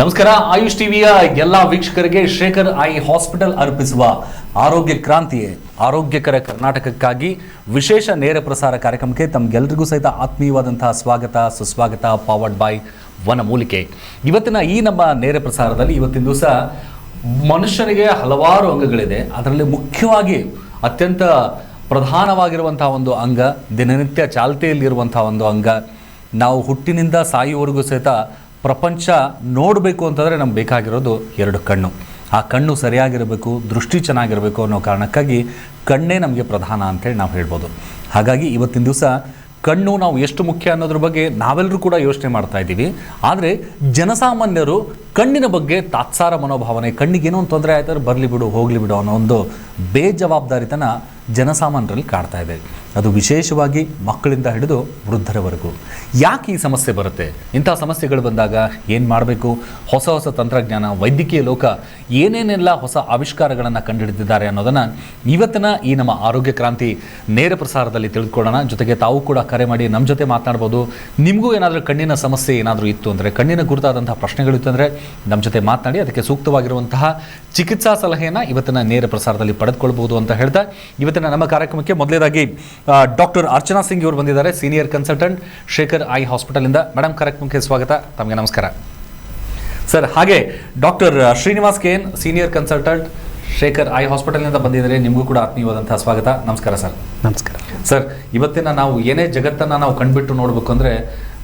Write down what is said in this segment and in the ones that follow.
ನಮಸ್ಕಾರ, ಆಯುಷ್ ಟಿವಿಯ ಎಲ್ಲ ವೀಕ್ಷಕರಿಗೆ ಶೇಖರ್ ಐ ಹಾಸ್ಪಿಟಲ್ ಅರ್ಪಿಸುವ ಆರೋಗ್ಯ ಕ್ರಾಂತಿ ಆರೋಗ್ಯಕರ ಕರ್ನಾಟಕಕ್ಕಾಗಿ ವಿಶೇಷ ನೇರ ಪ್ರಸಾರ ಕಾರ್ಯಕ್ರಮಕ್ಕೆ ತಮ್ಗೆಲ್ರಿಗೂ ಸಹಿತ ಆತ್ಮೀಯವಾದಂತಹ ಸ್ವಾಗತ, ಸುಸ್ವಾಗತ ಪವರ್ಡ್ ಬೈ ವನಮೂಲಿಕೆ ಇವತ್ತಿನ ಈ ನಮ್ಮ ನೇರ ಪ್ರಸಾರದಲ್ಲಿ ಇವತ್ತಿನ ದಿವಸ ಮನುಷ್ಯನಿಗೆ ಹಲವಾರು ಅಂಗಗಳಿದೆ. ಅದರಲ್ಲಿ ಮುಖ್ಯವಾಗಿ ಅತ್ಯಂತ ಪ್ರಧಾನವಾಗಿರುವಂತಹ ಒಂದು ಅಂಗ, ದಿನನಿತ್ಯ ಚಾಲ್ತಿಯಲ್ಲಿರುವಂತಹ ಒಂದು ಅಂಗ. ನಾವು ಹುಟ್ಟಿನಿಂದ ಸಾಯುವವರೆಗೂ ಸಹಿತ ಪ್ರಪಂಚ ನೋಡಬೇಕು ಅಂತಂದರೆ ನಮ್ಗೆ ಬೇಕಾಗಿರೋದು ಎರಡು ಕಣ್ಣು. ಆ ಕಣ್ಣು ಸರಿಯಾಗಿರಬೇಕು, ದೃಷ್ಟಿ ಚೆನ್ನಾಗಿರಬೇಕು ಅನ್ನೋ ಕಾರಣಕ್ಕಾಗಿ ಕಣ್ಣೇ ನಮಗೆ ಪ್ರಧಾನ ಅಂತೇಳಿ ನಾವು ಹೇಳ್ಬೋದು. ಹಾಗಾಗಿ ಇವತ್ತಿನ ದಿವಸ ಕಣ್ಣು ನಾವು ಎಷ್ಟು ಮುಖ್ಯ ಅನ್ನೋದ್ರ ಬಗ್ಗೆ ನಾವೆಲ್ಲರೂ ಕೂಡ ಯೋಚನೆ ಮಾಡ್ತಾ ಇದ್ದೀವಿ. ಆದರೆ ಜನಸಾಮಾನ್ಯರು ಕಣ್ಣಿನ ಬಗ್ಗೆ ತಾತ್ಸಾರ ಮನೋಭಾವನೆ ಕಣ್ಣಿಗೆ ಏನೋ ಒಂದು ತೊಂದರೆ ಆಯ್ತಾರೆ ಬರಲಿ ಬಿಡು, ಹೋಗಲಿ ಬಿಡು ಅನ್ನೋ ಒಂದು ಬೇಜವಾಬ್ದಾರಿತನ ಜನಸಾಮಾನ್ಯರಲ್ಲಿ ಕಾಡ್ತಾ ಇದೆ. ಅದು ವಿಶೇಷವಾಗಿ ಮಕ್ಕಳಿಂದ ಹಿಡಿದು ವೃದ್ಧರವರೆಗೂ. ಯಾಕೆ ಈ ಸಮಸ್ಯೆ ಬರುತ್ತೆ? ಇಂಥ ಸಮಸ್ಯೆಗಳು ಬಂದಾಗ ಏನು ಮಾಡಬೇಕು? ಹೊಸ ಹೊಸ ತಂತ್ರಜ್ಞಾನ, ವೈದ್ಯಕೀಯ ಲೋಕ ಏನೇನೆಲ್ಲ ಹೊಸ ಆವಿಷ್ಕಾರಗಳನ್ನು ಕಂಡುಹಿಡಿದಿದ್ದಾರೆ ಅನ್ನೋದನ್ನು ಇವತ್ತಿನ ಈ ನಮ್ಮ ಆರೋಗ್ಯ ಕ್ರಾಂತಿ ನೇರ ಪ್ರಸಾರದಲ್ಲಿ ತಿಳಿದುಕೊಳ್ಳೋಣ ಜೊತೆಗೆ ತಾವು ಕೂಡ ಕರೆ ಮಾಡಿ ನಮ್ಮ ಜೊತೆ ಮಾತನಾಡ್ಬೋದು ನಿಮಗೂ ಏನಾದರೂ ಕಣ್ಣಿನ ಸಮಸ್ಯೆ ಏನಾದರೂ ಇತ್ತು ಅಂದರೆ, ಕಣ್ಣಿನ ಗುರುತಾದಂಥ ಪ್ರಶ್ನೆಗಳಿತ್ತು ಅಂದರೆ ನಮ್ಮ ಜೊತೆ ಮಾತನಾಡಿ ಅದಕ್ಕೆ ಸೂಕ್ತವಾಗಿರುವಂತಹ ಚಿಕಿತ್ಸಾ ಸಲಹೆಯನ್ನು ಇವತ್ತಿನ ನೇರ ಪ್ರಸಾರದಲ್ಲಿ ಪಡೆದುಕೊಳ್ಬಹುದು ಅಂತ ಹೇಳ್ತಾ ಇವತ್ತಿನ ನಮ್ಮ ಕಾರ್ಯಕ್ರಮಕ್ಕೆ ಮೊದಲೇದಾಗಿ ಡಾಕ್ಟರ್ ಅರ್ಚನಾ ಸಿಂಗ್ ಇವರು ಬಂದಿದ್ದಾರೆ ಸೀನಿಯರ್ ಕನ್ಸಲ್ಟೆಂಟ್ ಶೇಖರ್ ಐ ಹಾಸ್ಪಿಟಲಿಂದ ಮೇಡಮ್ ಕಾರ್ಯಕ್ರಮಕ್ಕೆ ಸ್ವಾಗತ. ತಮಗೆ ನಮಸ್ಕಾರ. ಸರ್ ಹಾಗೆ doctor Srinivas K N senior consultant Shekhar eye ಹಾಸ್ಪಿಟಲ್ನಿಂದ ಬಂದಿದ್ದಾರೆ. ನಿಮಗೂ ಕೂಡ ಆತ್ಮೀಯವಾದಂತಹ ಸ್ವಾಗತ. ನಮಸ್ಕಾರ ಸರ್. ನಮಸ್ಕಾರ. ಸರ್ ಇವತ್ತಿನ ನಾವು ಏನೇ ಜಗತ್ತನ್ನು ನಾವು ಕಣ್ಬಿಟ್ಟು ನೋಡಬೇಕು ಅಂದರೆ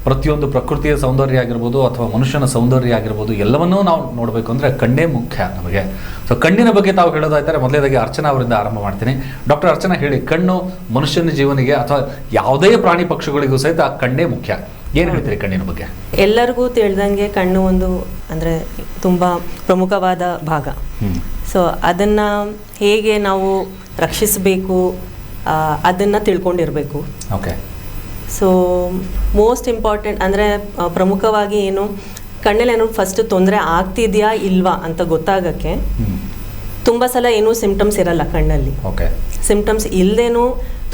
ಪ್ರತಿಯೊಂದು ಪ್ರಕೃತಿಯ ಸೌಂದರ್ಯ ಆಗಿರ್ಬೋದು ಅಥವಾ ಮನುಷ್ಯನ ಸೌಂದರ್ಯ ಆಗಿರ್ಬೋದು ಎಲ್ಲವನ್ನೂ ನಾವು ನೋಡಬೇಕು ಅಂದರೆ ಕಣ್ಣೇ ಮುಖ್ಯ ನಮಗೆ. ಸೊ ಕಣ್ಣಿನ ಬಗ್ಗೆ ತಾವು ಹೇಳೋದಾಯ್ತಾರೆ ಮೊದಲೇದಾಗಿ ಅರ್ಚನಾ ಅವರಿಂದ ಆರಂಭ ಮಾಡ್ತೀನಿ. ಡಾಕ್ಟರ್ ಅರ್ಚನಾ ಹೇಳಿ ಕಣ್ಣು ಮನುಷ್ಯನ ಜೀವನಿಗೆ ಅಥವಾ ಯಾವುದೇ ಪ್ರಾಣಿ ಪಕ್ಷಿಗಳಿಗೂ ಸಹಿತ ಕಣ್ಣೇ ಮುಖ್ಯ. ಏನು ಹೇಳ್ತೀರಿ ಕಣ್ಣಿನ ಬಗ್ಗೆ? ಎಲ್ಲರಿಗೂ ತಿಳಿದಂಗೆ ಕಣ್ಣು ಒಂದು ಅಂದರೆ ತುಂಬ ಪ್ರಮುಖವಾದ ಭಾಗ. ಸೊ ಅದನ್ನು ಹೇಗೆ ನಾವು ರಕ್ಷಿಸಬೇಕು ಅದನ್ನು ತಿಳ್ಕೊಂಡಿರಬೇಕು. ಓಕೆ ಸೊ ಮೋಸ್ಟ್ ಇಂಪಾರ್ಟೆಂಟ್ ಅಂದರೆ ಪ್ರಮುಖವಾಗಿ ಏನು ಕಣ್ಣಲ್ಲಿ ಏನೋ ಫಸ್ಟ್ ತೊಂದರೆ ಆಗ್ತಿದೆಯಾ ಇಲ್ವಾ ಅಂತ ಗೊತ್ತಾಗಕ್ಕೆ ತುಂಬ ಸಲ ಏನೂ ಸಿಂಪ್ಟಮ್ಸ್ ಇರಲ್ಲ ಕಣ್ಣಲ್ಲಿ. ಓಕೆ ಸಿಂಪ್ಟಮ್ಸ್ ಇಲ್ಲದೇನೂ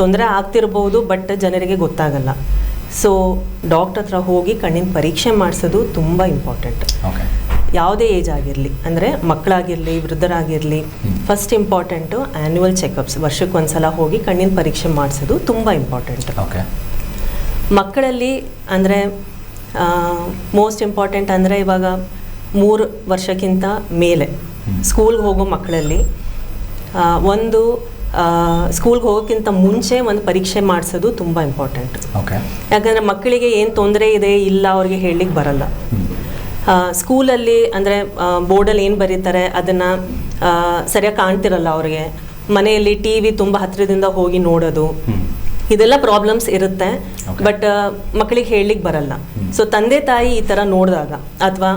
ತೊಂದರೆ ಆಗ್ತಿರ್ಬೋದು ಬಟ್ ಜನರಿಗೆ ಗೊತ್ತಾಗಲ್ಲ. ಸೊ ಡಾಕ್ಟರ್ ಹತ್ರ ಹೋಗಿ ಕಣ್ಣಿನ ಪರೀಕ್ಷೆ ಮಾಡಿಸೋದು ತುಂಬ ಇಂಪಾರ್ಟೆಂಟ್ ಯಾವುದೇ ಏಜ್ ಆಗಿರಲಿ ಅಂದರೆ ಮಕ್ಕಳಾಗಿರಲಿ ವೃದ್ಧರಾಗಿರಲಿ. ಫಸ್ಟ್ ಇಂಪಾರ್ಟೆಂಟು ಆ್ಯನ್ಯುವಲ್ ಚೆಕಪ್ಸ್ ವರ್ಷಕ್ಕೊಂದ್ಸಲ ಹೋಗಿ ಕಣ್ಣಿನ ಪರೀಕ್ಷೆ ಮಾಡಿಸೋದು ತುಂಬ ಇಂಪಾರ್ಟೆಂಟ್ ಓಕೆ ಮಕ್ಕಳಲ್ಲಿ ಅಂದರೆ ಮೋಸ್ಟ್ ಇಂಪಾರ್ಟೆಂಟ್ ಅಂದರೆ ಇವಾಗ ಮೂರು ವರ್ಷಕ್ಕಿಂತ ಮೇಲೆ. ಸ್ಕೂಲ್ಗೆ ಹೋಗೋ ಮಕ್ಕಳಲ್ಲಿ ಒಂದು ಸ್ಕೂಲ್ಗೆ ಹೋಗೋಕ್ಕಿಂತ ಮುಂಚೆ ಒಂದು ಪರೀಕ್ಷೆ ಮಾಡಿಸೋದು ತುಂಬ ಇಂಪಾರ್ಟೆಂಟ್ ಯಾಕಂದರೆ ಮಕ್ಕಳಿಗೆ ಏನು ತೊಂದರೆ ಇದೆ ಇಲ್ಲ ಅವ್ರಿಗೆ ಹೇಳಲಿಕ್ಕೆ ಬರಲ್ಲ. ಸ್ಕೂಲಲ್ಲಿ ಅಂದರೆ ಬೋರ್ಡಲ್ಲಿ ಏನು ಬರೀತಾರೆ ಅದನ್ನು ಸರಿಯಾಗಿ ಕಾಣ್ತಿರಲ್ಲ ಅವ್ರಿಗೆ. ಮನೆಯಲ್ಲಿ ಟಿ ವಿ ತುಂಬ ಹತ್ತಿರದಿಂದ ಹೋಗಿ ನೋಡೋದು. ಇದೆಲ್ಲ ಪ್ರಾಬ್ಲಮ್ಸ್ ಇರುತ್ತೆ. ಬಟ್ ಮಕ್ಕಳಿಗೆ ಹೇಳಲಿಕ್ಕೆ ಬರಲ್ಲ. ಸೊ ತಂದೆ ತಾಯಿ ಈ ಥರ ನೋಡಿದಾಗ ಅಥವಾ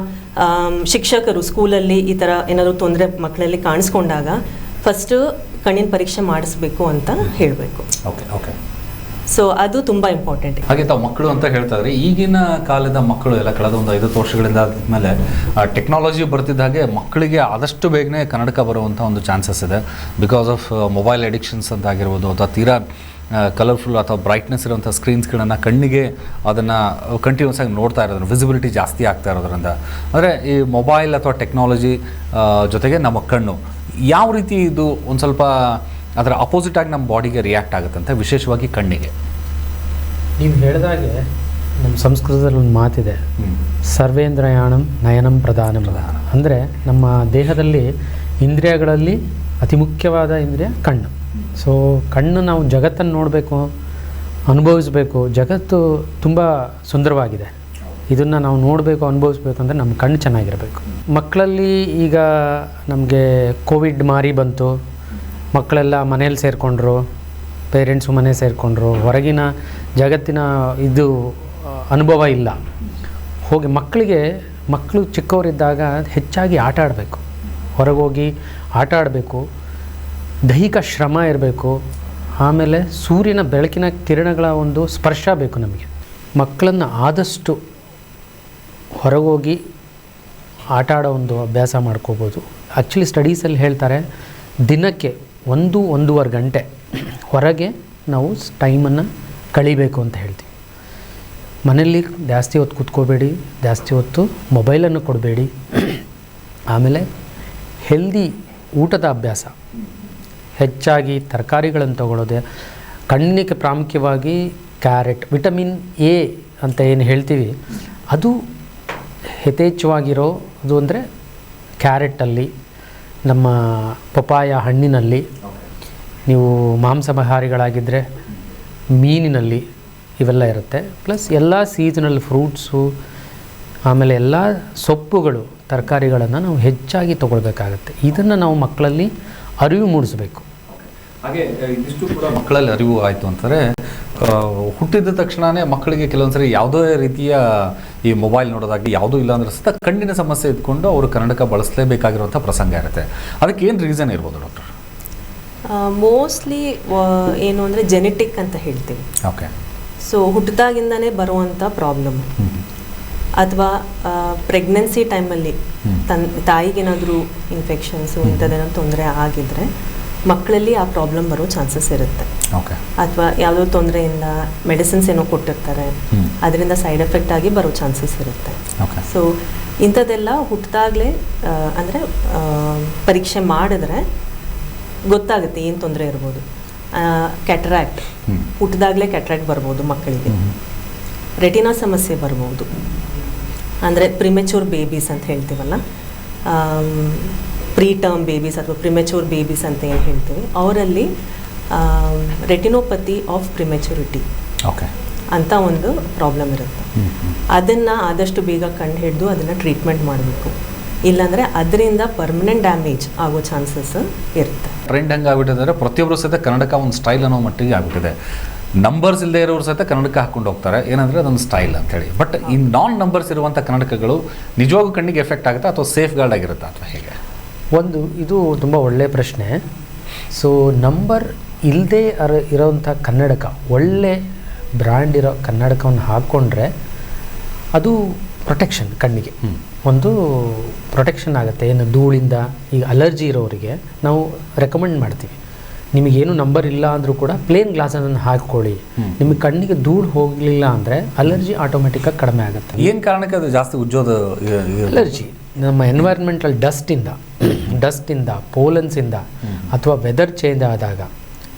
ಶಿಕ್ಷಕರು ಸ್ಕೂಲಲ್ಲಿ ಈ ಥರ ಏನಾದರೂ ತೊಂದರೆ ಮಕ್ಕಳಲ್ಲಿ ಕಾಣಿಸ್ಕೊಂಡಾಗ ಫಸ್ಟು ಕಣ್ಣಿನ ಪರೀಕ್ಷೆ ಮಾಡಿಸ್ಬೇಕು ಅಂತ ಹೇಳಬೇಕು. ಓಕೆ ಓಕೆ ಸೊ ಅದು ತುಂಬ ಇಂಪಾರ್ಟೆಂಟ್ ಹಾಗೆ ತಾವು ಮಕ್ಕಳು ಅಂತ ಹೇಳ್ತಾ ಇದ್ರಿ. ಈಗಿನ ಕಾಲದ ಮಕ್ಕಳು ಎಲ್ಲ ಕಳೆದ ಒಂದು ಐವತ್ತು ವರ್ಷಗಳಿಂದ ಆದಮೇಲೆ ಟೆಕ್ನಾಲಜಿ ಬರ್ತಿದ್ದ ಹಾಗೆ ಮಕ್ಕಳಿಗೆ ಆದಷ್ಟು ಬೇಗನೆ ಕನ್ನಡಕ ಬರುವಂಥ ಒಂದು ಚಾನ್ಸಸ್ ಇದೆ. ಬಿಕಾಸ್ ಆಫ್ ಮೊಬೈಲ್ ಅಡಿಕ್ಷನ್ಸ್ ಅಂತ ಆಗಿರ್ಬೋದು ಅಥವಾ ತೀರಾ ಕಲರ್ಫುಲ್ ಅಥವಾ ಬ್ರೈಟ್ನೆಸ್ ಇರುವಂಥ ಸ್ಕ್ರೀನ್ಸ್ಗಳನ್ನು ಕಣ್ಣಿಗೆ ಅದನ್ನು ಕಂಟಿನ್ಯೂಸ್ ಆಗಿ ನೋಡ್ತಾ ಇರೋದ್ರಿಂದ ವಿಸಿಬಿಲಿಟಿ ಜಾಸ್ತಿ ಆಗ್ತಾ ಇರೋದ್ರಿಂದ. ಅಂದರೆ ಈ ಮೊಬೈಲ್ ಅಥವಾ ಟೆಕ್ನಾಲಜಿ ಜೊತೆಗೆ ನಮ್ಮ ಕಣ್ಣು ಯಾವ ರೀತಿ ಇದು ಒಂದು ಸ್ವಲ್ಪ ಅದರ ಅಪೋಸಿಟ್ ಆಗಿ ನಮ್ಮ ಬಾಡಿಗೆ ರಿಯಾಕ್ಟ್ ಆಗುತ್ತಂತೆ ವಿಶೇಷವಾಗಿ ಕಣ್ಣಿಗೆ. ನೀವು ಹೇಳಿದಾಗೆ ನಮ್ಮ ಸಂಸ್ಕೃತದಲ್ಲಿ ಒಂದು ಮಾತಿದೆ. ಸರ್ವೇಂದ್ರಯಾಣಂ ನಯನಂ ಪ್ರಧಾನಂ. ಪ್ರಧಾನ. ಅಂದರೆ ನಮ್ಮ ದೇಹದಲ್ಲಿ ಇಂದ್ರಿಯಗಳಲ್ಲಿ ಅತಿ ಮುಖ್ಯವಾದ ಇಂದ್ರಿಯ ಕಣ್ಣು. ಸೊ ಕಣ್ಣು ನಾವು ಜಗತ್ತನ್ನು ನೋಡಬೇಕು, ಅನುಭವಿಸಬೇಕು. ಜಗತ್ತು ತುಂಬ ಸುಂದರವಾಗಿದೆ. ಇದನ್ನು ನಾವು ನೋಡಬೇಕು, ಅನುಭವಿಸ್ಬೇಕು ಅಂದರೆ ನಮ್ಮ ಕಣ್ಣು ಚೆನ್ನಾಗಿರಬೇಕು. ಮಕ್ಕಳಲ್ಲಿ ಈಗ ನಮಗೆ ಕೋವಿಡ್ ಮಾರಿ ಬಂತು. ಮಕ್ಕಳೆಲ್ಲ ಮನೇಲಿ ಸೇರಿಕೊಂಡ್ರು, ಪೇರೆಂಟ್ಸು ಮನೆ ಸೇರಿಕೊಂಡ್ರು. ಹೊರಗಿನ ಜಗತ್ತಿನ ಇದು, ಅನುಭವ ಇಲ್ಲ. ಹೋಗಿ ಮಕ್ಕಳಿಗೆ, ಮಕ್ಕಳು ಚಿಕ್ಕವರಿದ್ದಾಗ ಹೆಚ್ಚಾಗಿ ಆಟ ಆಡಬೇಕು. ಹೊರಗೋಗಿ ಆಟ ಆಡಬೇಕು. ದೈಹಿಕ ಶ್ರಮ ಇರಬೇಕು, ಆಮೇಲೆ ಸೂರ್ಯನ ಬೆಳಕಿನ ಕಿರಣಗಳ ಒಂದು ಸ್ಪರ್ಶ ಬೇಕು ನಮಗೆ. ಮಕ್ಕಳನ್ನು ಆದಷ್ಟು ಹೊರಗೋಗಿ ಆಟ ಆಡೋ ಒಂದು ಅಭ್ಯಾಸ ಮಾಡ್ಕೋಬೋದು. ಆ್ಯಕ್ಚುಲಿ ಸ್ಟಡೀಸಲ್ಲಿ ಹೇಳ್ತಾರೆ, ದಿನಕ್ಕೆ ಒಂದು, ಒಂದೂವರೆ ಗಂಟೆ ಹೊರಗೆ ನಾವು ಟೈಮನ್ನು ಕಳಿಬೇಕು ಅಂತ ಹೇಳ್ತೀವಿ. ಮನೆಯಲ್ಲಿ ಜಾಸ್ತಿ ಹೊತ್ತು ಕೂತ್ಕೋಬೇಡಿ, ಜಾಸ್ತಿ ಹೊತ್ತು ಮೊಬೈಲನ್ನು ಕೊಡಬೇಡಿ. ಆಮೇಲೆ ಹೆಲ್ದಿ ಊಟದ ಅಭ್ಯಾಸ. ಹೆಚ್ಚಾಗಿ ತರಕಾರಿಗಳನ್ನು ತಗೊಳ್ಳೋದೆ. ಕಣ್ಣಿಗೆ ಪ್ರಾಮುಖ್ಯವಾಗಿ ಕ್ಯಾರೆಟ್, ವಿಟಮಿನ್ ಎ ಅಂತ ಏನು ಹೇಳ್ತೀವಿ, ಅದು ಯಥೇಚ್ಛವಾಗಿರೋ, ಅದು ಅಂದರೆ ಕ್ಯಾರೆಟಲ್ಲಿ, ನಮ್ಮ ಪಪಾಯ ಹಣ್ಣಿನಲ್ಲಿ, ನೀವು ಮಾಂಸಾಹಾರಿಗಳಾಗಿದ್ದರೆ ಮೀನಿನಲ್ಲಿ ಇವೆಲ್ಲ ಇರುತ್ತೆ. ಪ್ಲಸ್ ಎಲ್ಲ ಸೀಸನಲ್ ಫ್ರೂಟ್ಸು ಆಮೇಲೆ ಎಲ್ಲ ಸೊಪ್ಪುಗಳು, ತರಕಾರಿಗಳನ್ನು ನಾವು ಹೆಚ್ಚಾಗಿ ತಗೊಳ್ಬೇಕಾಗತ್ತೆ. ಇದನ್ನು ನಾವು ಮಕ್ಕಳಲ್ಲಿ ಅರಿವು ಮೂಡಿಸಬೇಕು. ಹಾಗೆ ಇದಿಷ್ಟು ಕೂಡ ಮಕ್ಕಳಲ್ಲಿ ಅರಿವು ಆಯಿತು ಅಂತಾರೆ ಹುಟ್ಟಿದ ತಕ್ಷಣವೇ ಮಕ್ಕಳಿಗೆ ಕೆಲವೊಂದ್ಸರಿ ಯಾವುದೇ ರೀತಿಯ ಈ ಮೊಬೈಲ್ ನೋಡೋದಾಗಿ ಯಾವುದೂ ಇಲ್ಲ ಅಂದ್ರೆ ಸಹ ಕಣ್ಣಿನ ಸಮಸ್ಯೆ ಇದ್ಕೊಂಡು ಅವರು ಕನ್ನಡಕ ಬಳಸಲೇಬೇಕಾಗಿರುವಂಥ ಪ್ರಸಂಗ ಇರುತ್ತೆ. ಅದಕ್ಕೆ ಏನು ರೀಸನ್ ಇರ್ಬೋದು ಡಾಕ್ಟರ್ ಮೋಸ್ಟ್ಲಿ ಏನು ಅಂದರೆ ಜೆನೆಟಿಕ್ ಅಂತ ಹೇಳ್ತೀವಿ. ಓಕೆ ಸೊ ಹುಟ್ಟಿದಾಗಿಂದನೇ ಬರುವಂಥ ಪ್ರಾಬ್ಲಮ್ ಅಥವಾ ಪ್ರೆಗ್ನೆನ್ಸಿ ಟೈಮಲ್ಲಿ ತನ್ ತಾಯಿಗೇನಾದರೂ ಇನ್ಫೆಕ್ಷನ್ಸು ಇಂಥದ್ದೇನಾದ್ರು ತೊಂದರೆ ಆಗಿದ್ರೆ ಮಕ್ಕಳಲ್ಲಿ ಆ ಪ್ರಾಬ್ಲಮ್ ಬರೋ ಚಾನ್ಸಸ್ ಇರುತ್ತೆ. ಅಥವಾ ಯಾವುದೋ ತೊಂದರೆಯಿಂದ ಮೆಡಿಸಿನ್ಸ್ ಏನೋ ಕೊಟ್ಟಿರ್ತಾರೆ ಅದರಿಂದ ಸೈಡ್ ಎಫೆಕ್ಟ್ ಆಗಿ ಬರೋ ಚಾನ್ಸಸ್ ಇರುತ್ತೆ. ಸೊ ಇಂಥದ್ದೆಲ್ಲ ಹುಟ್ಟಿದಾಗಲೇ ಅಂದರೆ ಪರೀಕ್ಷೆ ಮಾಡಿದ್ರೆ ಗೊತ್ತಾಗುತ್ತೆ ಏನು ತೊಂದರೆ ಇರ್ಬೋದು. ಕ್ಯಾಟ್ರಾಕ್ಟ್. ಹುಟ್ಟಿದಾಗಲೇ ಕ್ಯಾಟ್ರಾಕ್ಟ್ ಬರ್ಬೋದು ಮಕ್ಕಳಿಗೆ. ರೆಟಿನಾ ಸಮಸ್ಯೆ ಬರ್ಬೋದು. ಅಂದರೆ ಪ್ರಿಮೆಚೂರ್ ಬೇಬೀಸ್ ಅಂತ ಹೇಳ್ತೀವಲ್ಲ? ಪ್ರೀ ಟರ್ಮ್ ಬೇಬೀಸ್ ಅಥವಾ ಪ್ರಿಮೆಚೂರ್ ಬೇಬೀಸ್ ಅಂತ ಏನು ಹೇಳ್ತೀವಿ ಅವರಲ್ಲಿ ರೆಟಿನೋಪತಿ ಆಫ್ ಪ್ರಿಮೆಚುರಿಟಿ ಓಕೆ. ಅಂತ ಒಂದು ಪ್ರಾಬ್ಲಮ್ ಇರುತ್ತೆ. ಅದನ್ನು ಆದಷ್ಟು ಬೇಗ ಕಂಡು ಹಿಡಿದು ಅದನ್ನು ಟ್ರೀಟ್ಮೆಂಟ್ ಮಾಡಬೇಕು. ಇಲ್ಲಾಂದರೆ ಅದರಿಂದ ಪರ್ಮನೆಂಟ್ ಡ್ಯಾಮೇಜ್ ಆಗೋ ಚಾನ್ಸಸ್ ಇರುತ್ತೆ. ಟ್ರೆಂಡ್ ಹಂಗೆ ಆಗ್ಬಿಟ್ಟಿದೆ ಪ್ರತಿಯೊಬ್ಬರು ಸಹಿತ ಕನ್ನಡಕ ಒಂದು ಸ್ಟೈಲ್ ಅನ್ನೋ ಮಟ್ಟಿಗೆ ಆಗಿಬಿಟ್ಟಿದೆ. ನಂಬರ್ಸ್ ಇಲ್ಲದೆ ಇರೋರು ಸಹಿತ ಕನ್ನಡಕ ಹಾಕೊಂಡು ಹೋಗ್ತಾರೆ. ಏನಂದರೆ ಅದೊಂದು ಸ್ಟೈಲ್ ಅಂತೇಳಿ ಬಟ್ ಈ ನಾನ್ ನಂಬರ್ಸ್ ಇರುವಂಥ ಕನ್ನಡಕಗಳು ನಿಜವಾಗೂ ಕಣ್ಣಿಗೆ ಎಫೆಕ್ಟ್ ಆಗುತ್ತಾ ಅಥವಾ ಸೇಫ್ ಗಾರ್ಡ್ ಆಗಿರುತ್ತಾ ಅಥವಾ ಹೇಗೆ? ಒಂದು ಇದು ತುಂಬ ಒಳ್ಳೆಯ ಪ್ರಶ್ನೆ. ಸೊ ನಂಬರ್ ಇಲ್ಲದೆ ಅರ ಇರೋವಂಥ ಕನ್ನಡಕ ಒಳ್ಳೆ ಬ್ರ್ಯಾಂಡ್ ಇರೋ ಕನ್ನಡಕವನ್ನು ಹಾಕ್ಕೊಂಡ್ರೆ ಅದು ಪ್ರೊಟೆಕ್ಷನ್ ಕಣ್ಣಿಗೆ. ಒಂದು ಪ್ರೊಟೆಕ್ಷನ್ ಆಗುತ್ತೆ. ಏನು ಧೂಳಿಂದ ಈಗ ಅಲರ್ಜಿ ಇರೋರಿಗೆ ನಾವು ರೆಕಮೆಂಡ್ ಮಾಡ್ತೀವಿ. ನಿಮಗೇನು ನಂಬರ್ ಇಲ್ಲ ಅಂದರೂ ಕೂಡ ಪ್ಲೇನ್ ಗ್ಲಾಸನ್ನು ಹಾಕ್ಕೊಳ್ಳಿ. ನಿಮಗೆ ಕಣ್ಣಿಗೆ ಧೂಳು ಹೋಗಲಿಲ್ಲ ಅಂದರೆ ಅಲರ್ಜಿ ಆಟೋಮೆಟಿಕ್ಕಾಗಿ ಕಡಿಮೆ ಆಗುತ್ತೆ. ಏನು ಕಾರಣಕ್ಕೆ ಅದು ಜಾಸ್ತಿ ಉಜ್ಜೋದು ಅಲರ್ಜಿ ನಮ್ಮ ಎನ್ವೈರ್ಮೆಂಟಲ್ ಡಸ್ಟಿಂದ ಡಸ್ಟಿಂದ ಪೋಲನ್ಸಿಂದ ಅಥವಾ ವೆದರ್ ಚೇಂಜ್ ಆದಾಗ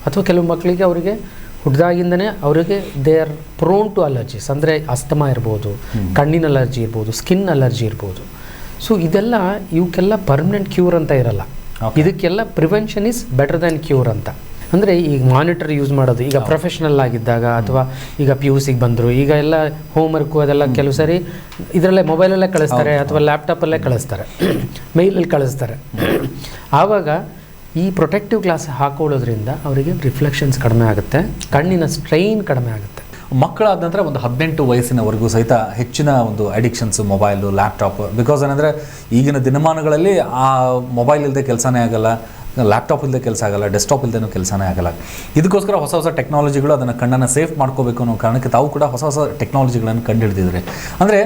ಅಥವಾ ಕೆಲವು ಮಕ್ಕಳಿಗೆ ಅವರಿಗೆ ಹುಡ್ದಾಗಿಂದನೇ ಅವರಿಗೆ they are prone to allergies ಅಂದರೆ ಅಸ್ತಮ ಇರ್ಬೋದು ಕಣ್ಣಿನ ಅಲರ್ಜಿ ಇರ್ಬೋದು ಸ್ಕಿನ್ ಅಲರ್ಜಿ ಇರ್ಬೋದು. ಸೊ ಇದೆಲ್ಲ ಇವಕ್ಕೆಲ್ಲ ಪರ್ಮನೆಂಟ್ ಕ್ಯೂರ್ ಅಂತ ಇರಲ್ಲ. ಇದಕ್ಕೆಲ್ಲ prevention is better than cure ಅಂತ. ಅಂದರೆ ಈಗ ಮಾನಿಟರ್ ಯೂಸ್ ಮಾಡೋದು ಈಗ ಪ್ರೊಫೆಷನಲ್ ಆಗಿದ್ದಾಗ ಅಥವಾ ಈಗ ಪಿ ಯು ಸಿಗೆ ಬಂದರು ಈಗ ಎಲ್ಲ ಹೋಮ್ ವರ್ಕು ಅದೆಲ್ಲ ಕೆಲವು ಸಾರಿ ಇದರಲ್ಲೇ ಮೊಬೈಲಲ್ಲೇ ಕಳಿಸ್ತಾರೆ ಅಥವಾ ಲ್ಯಾಪ್ಟಾಪಲ್ಲೇ ಕಳಿಸ್ತಾರೆ ಮೇಲಲ್ಲಿ ಕಳಿಸ್ತಾರೆ. ಆವಾಗ ಈ ಪ್ರೊಟೆಕ್ಟಿವ್ ಗ್ಲಾಸ್ ಹಾಕೊಳ್ಳೋದ್ರಿಂದ ಅವರಿಗೆ ರಿಫ್ಲೆಕ್ಷನ್ಸ್ ಕಡಿಮೆ ಆಗುತ್ತೆ ಕಣ್ಣಿನ ಸ್ಟ್ರೈನ್ ಕಡಿಮೆ ಆಗುತ್ತೆ. ಮಕ್ಕಳಾದ ನಂತರ ಒಂದು ಹದಿನೆಂಟು ವಯಸ್ಸಿನವರೆಗೂ ಸಹಿತ ಹೆಚ್ಚಿನ ಒಂದು ಅಡಿಕ್ಷನ್ಸ್ ಮೊಬೈಲು ಲ್ಯಾಪ್ಟಾಪ್ ಬಿಕಾಸ್ ಏನಂದರೆ ಈಗಿನ ದಿನಮಾನಗಳಲ್ಲಿ ಆ ಮೊಬೈಲ್ ಇಲ್ಲದೆ ಕೆಲಸನೇ ಆಗಲ್ಲ ಲ್ಯಾಪ್ಟಾಪ್ ಇಲ್ಲದೆ ಕೆಲಸ ಆಗಲ್ಲ ಡೆಸ್ಕ್ಟಾಪ್ ಇಲ್ಲದೇನೂ ಕೆಲಸನೇ ಆಗಲ್ಲ. ಇದಕ್ಕೋಸ್ಕರ ಹೊಸ ಹೊಸ ಟೆಕ್ನಾಲಜಿಗಳು ಅದನ್ನು ಕಣ್ಣನ್ನು ಸೇಫ್ ಮಾಡ್ಕೋಬೇಕು ಅನ್ನೋ ಕಾರಣಕ್ಕೆ ತಾವು ಕೂಡ ಹೊಸ ಹೊಸ ಟೆಕ್ನಾಲಜಿಗಳನ್ನು ಕಂಡುಹಿಡಿದಿದ್ದಾರೆ. ಅಂದರೆ